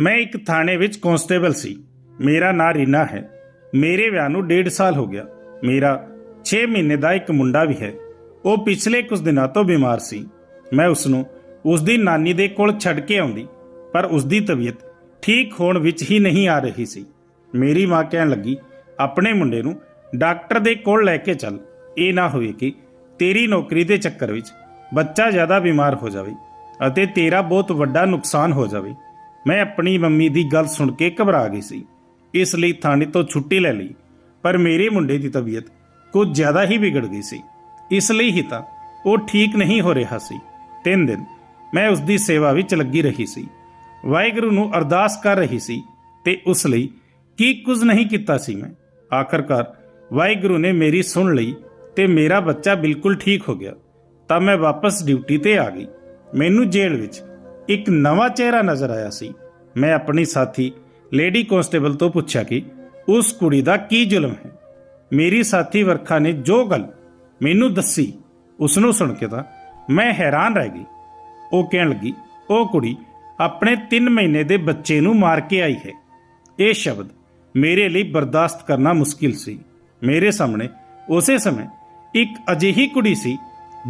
ਮੈਂ ਇੱਕ ਥਾਣੇ ਵਿੱਚ ਕਾਂਸਟੇਬਲ ਸੀ। ਮੇਰਾ ਨਾਂ ਰੀਨਾ ਹੈ। ਮੇਰੇ ਵਿਆਹ ਨੂੰ 1.5 ਸਾਲ ਹੋ ਗਿਆ। ਮੇਰਾ 6 ਮਹੀਨੇ ਦਾ ਇੱਕ ਮੁੰਡਾ ਵੀ ਹੈ। ਉਹ ਪਿਛਲੇ ਕੁਝ ਦਿਨਾਂ ਤੋਂ ਬਿਮਾਰ ਸੀ। ਮੈਂ ਉਸ ਨੂੰ ਉਸ ਦੀ ਨਾਨੀ ਦੇ ਕੋਲ ਛੱਡ ਕੇ ਆਉਂਦੀ, ਪਰ ਉਸ ਦੀ ਤਬੀਅਤ ਠੀਕ ਹੋਣ ਵਿੱਚ ਹੀ ਨਹੀਂ ਆ ਰਹੀ ਸੀ। ਮੇਰੀ ਮਾਂ ਕਹਿਣ ਲੱਗੀ, ਆਪਣੇ ਮੁੰਡੇ ਨੂੰ ਡਾਕਟਰ ਦੇ ਕੋਲ ਲੈ ਕੇ ਚੱਲ। ਇਹ ਨਾ ਹੋਵੇ ਕਿ ਤੇਰੀ ਨੌਕਰੀ ਦੇ ਚੱਕਰ ਵਿੱਚ ਬੱਚਾ ਜ਼ਿਆਦਾ ਬਿਮਾਰ ਹੋ ਜਾਵੇ ਅਤੇ ਤੇਰਾ ਬਹੁਤ ਵੱਡਾ ਨੁਕਸਾਨ ਹੋ ਜਾਵੇ। ਮੈਂ ਆਪਣੀ ਮੰਮੀ ਦੀ ਗੱਲ ਸੁਣ ਕੇ ਘਬਰਾ ਗਈ ਸੀ। ਇਸ ਲਈ ਥਾਣੇ ਤੋਂ ਛੁੱਟੀ ਲੈ ਲਈ, ਪਰ ਮੇਰੇ ਮੁੰਡੇ ਦੀ ਤਬੀਅਤ ਕੁਝ ਜ਼ਿਆਦਾ ਹੀ ਵਿਗੜ ਗਈ ਸੀ। ਇਸ ਲਈ ਹੀ ਤਾਂ ਉਹ ਠੀਕ ਨਹੀਂ ਹੋ ਰਿਹਾ ਸੀ। ਤਿੰਨ ਦਿਨ ਮੈਂ ਉਸ ਦੀ ਸੇਵਾ ਵਿੱਚ ਲੱਗੀ ਰਹੀ ਸੀ। ਵਾਹਿਗੁਰੂ ਨੂੰ ਅਰਦਾਸ ਕਰ ਰਹੀ ਸੀ ਤੇ ਉਸ ਲਈ ਕੀ ਕੁਝ ਨਹੀਂ ਕੀਤਾ ਸੀ ਮੈਂ। ਆਖਰਕਾਰ ਵਾਹਿਗੁਰੂ ਨੇ ਮੇਰੀ ਸੁਣ ਲਈ ਤੇ ਮੇਰਾ ਬੱਚਾ ਬਿਲਕੁਲ ਠੀਕ ਹੋ ਗਿਆ। ਤਾਂ ਮੈਂ ਵਾਪਸ ਡਿਊਟੀ ਤੇ ਆ ਗਈ। ਮੈਨੂੰ ਜੇਲ੍ਹ ਵਿੱਚ ਇੱਕ ਨਵਾਂ ਚਿਹਰਾ ਨਜ਼ਰ ਆਇਆ ਸੀ। ਮੈਂ ਆਪਣੀ ਸਾਥੀ ਲੇਡੀ ਕਾਂਸਟੇਬਲ ਤੋਂ ਪੁੱਛਿਆ ਕਿ ਉਸ ਕੁੜੀ ਦਾ ਕੀ ਜ਼ੁਲਮ ਹੈ? ਮੇਰੀ ਸਾਥੀ ਵਰਖਾ ਨੇ ਜੋ ਗੱਲ ਮੈਨੂੰ ਦੱਸੀ ਉਸ ਨੂੰ ਸੁਣ ਕੇ ਤਾਂ ਮੈਂ ਹੈਰਾਨ ਰਹਿ ਗਈ। ਉਹ ਕਹਿਣ ਲੱਗੀ, ਉਹ ਕੁੜੀ ਆਪਣੇ 3 ਮਹੀਨੇ ਦੇ ਬੱਚੇ ਨੂੰ ਮਾਰ ਕੇ ਆਈ ਹੈ। ਇਹ ਸ਼ਬਦ ਮੇਰੇ ਲਈ ਬਰਦਾਸ਼ਤ ਕਰਨਾ ਮੁਸ਼ਕਿਲ ਸੀ। ਮੇਰੇ ਸਾਹਮਣੇ ਉਸੇ ਸਮੇਂ ਇੱਕ ਅਜਿਹੀ ਕੁੜੀ ਸੀ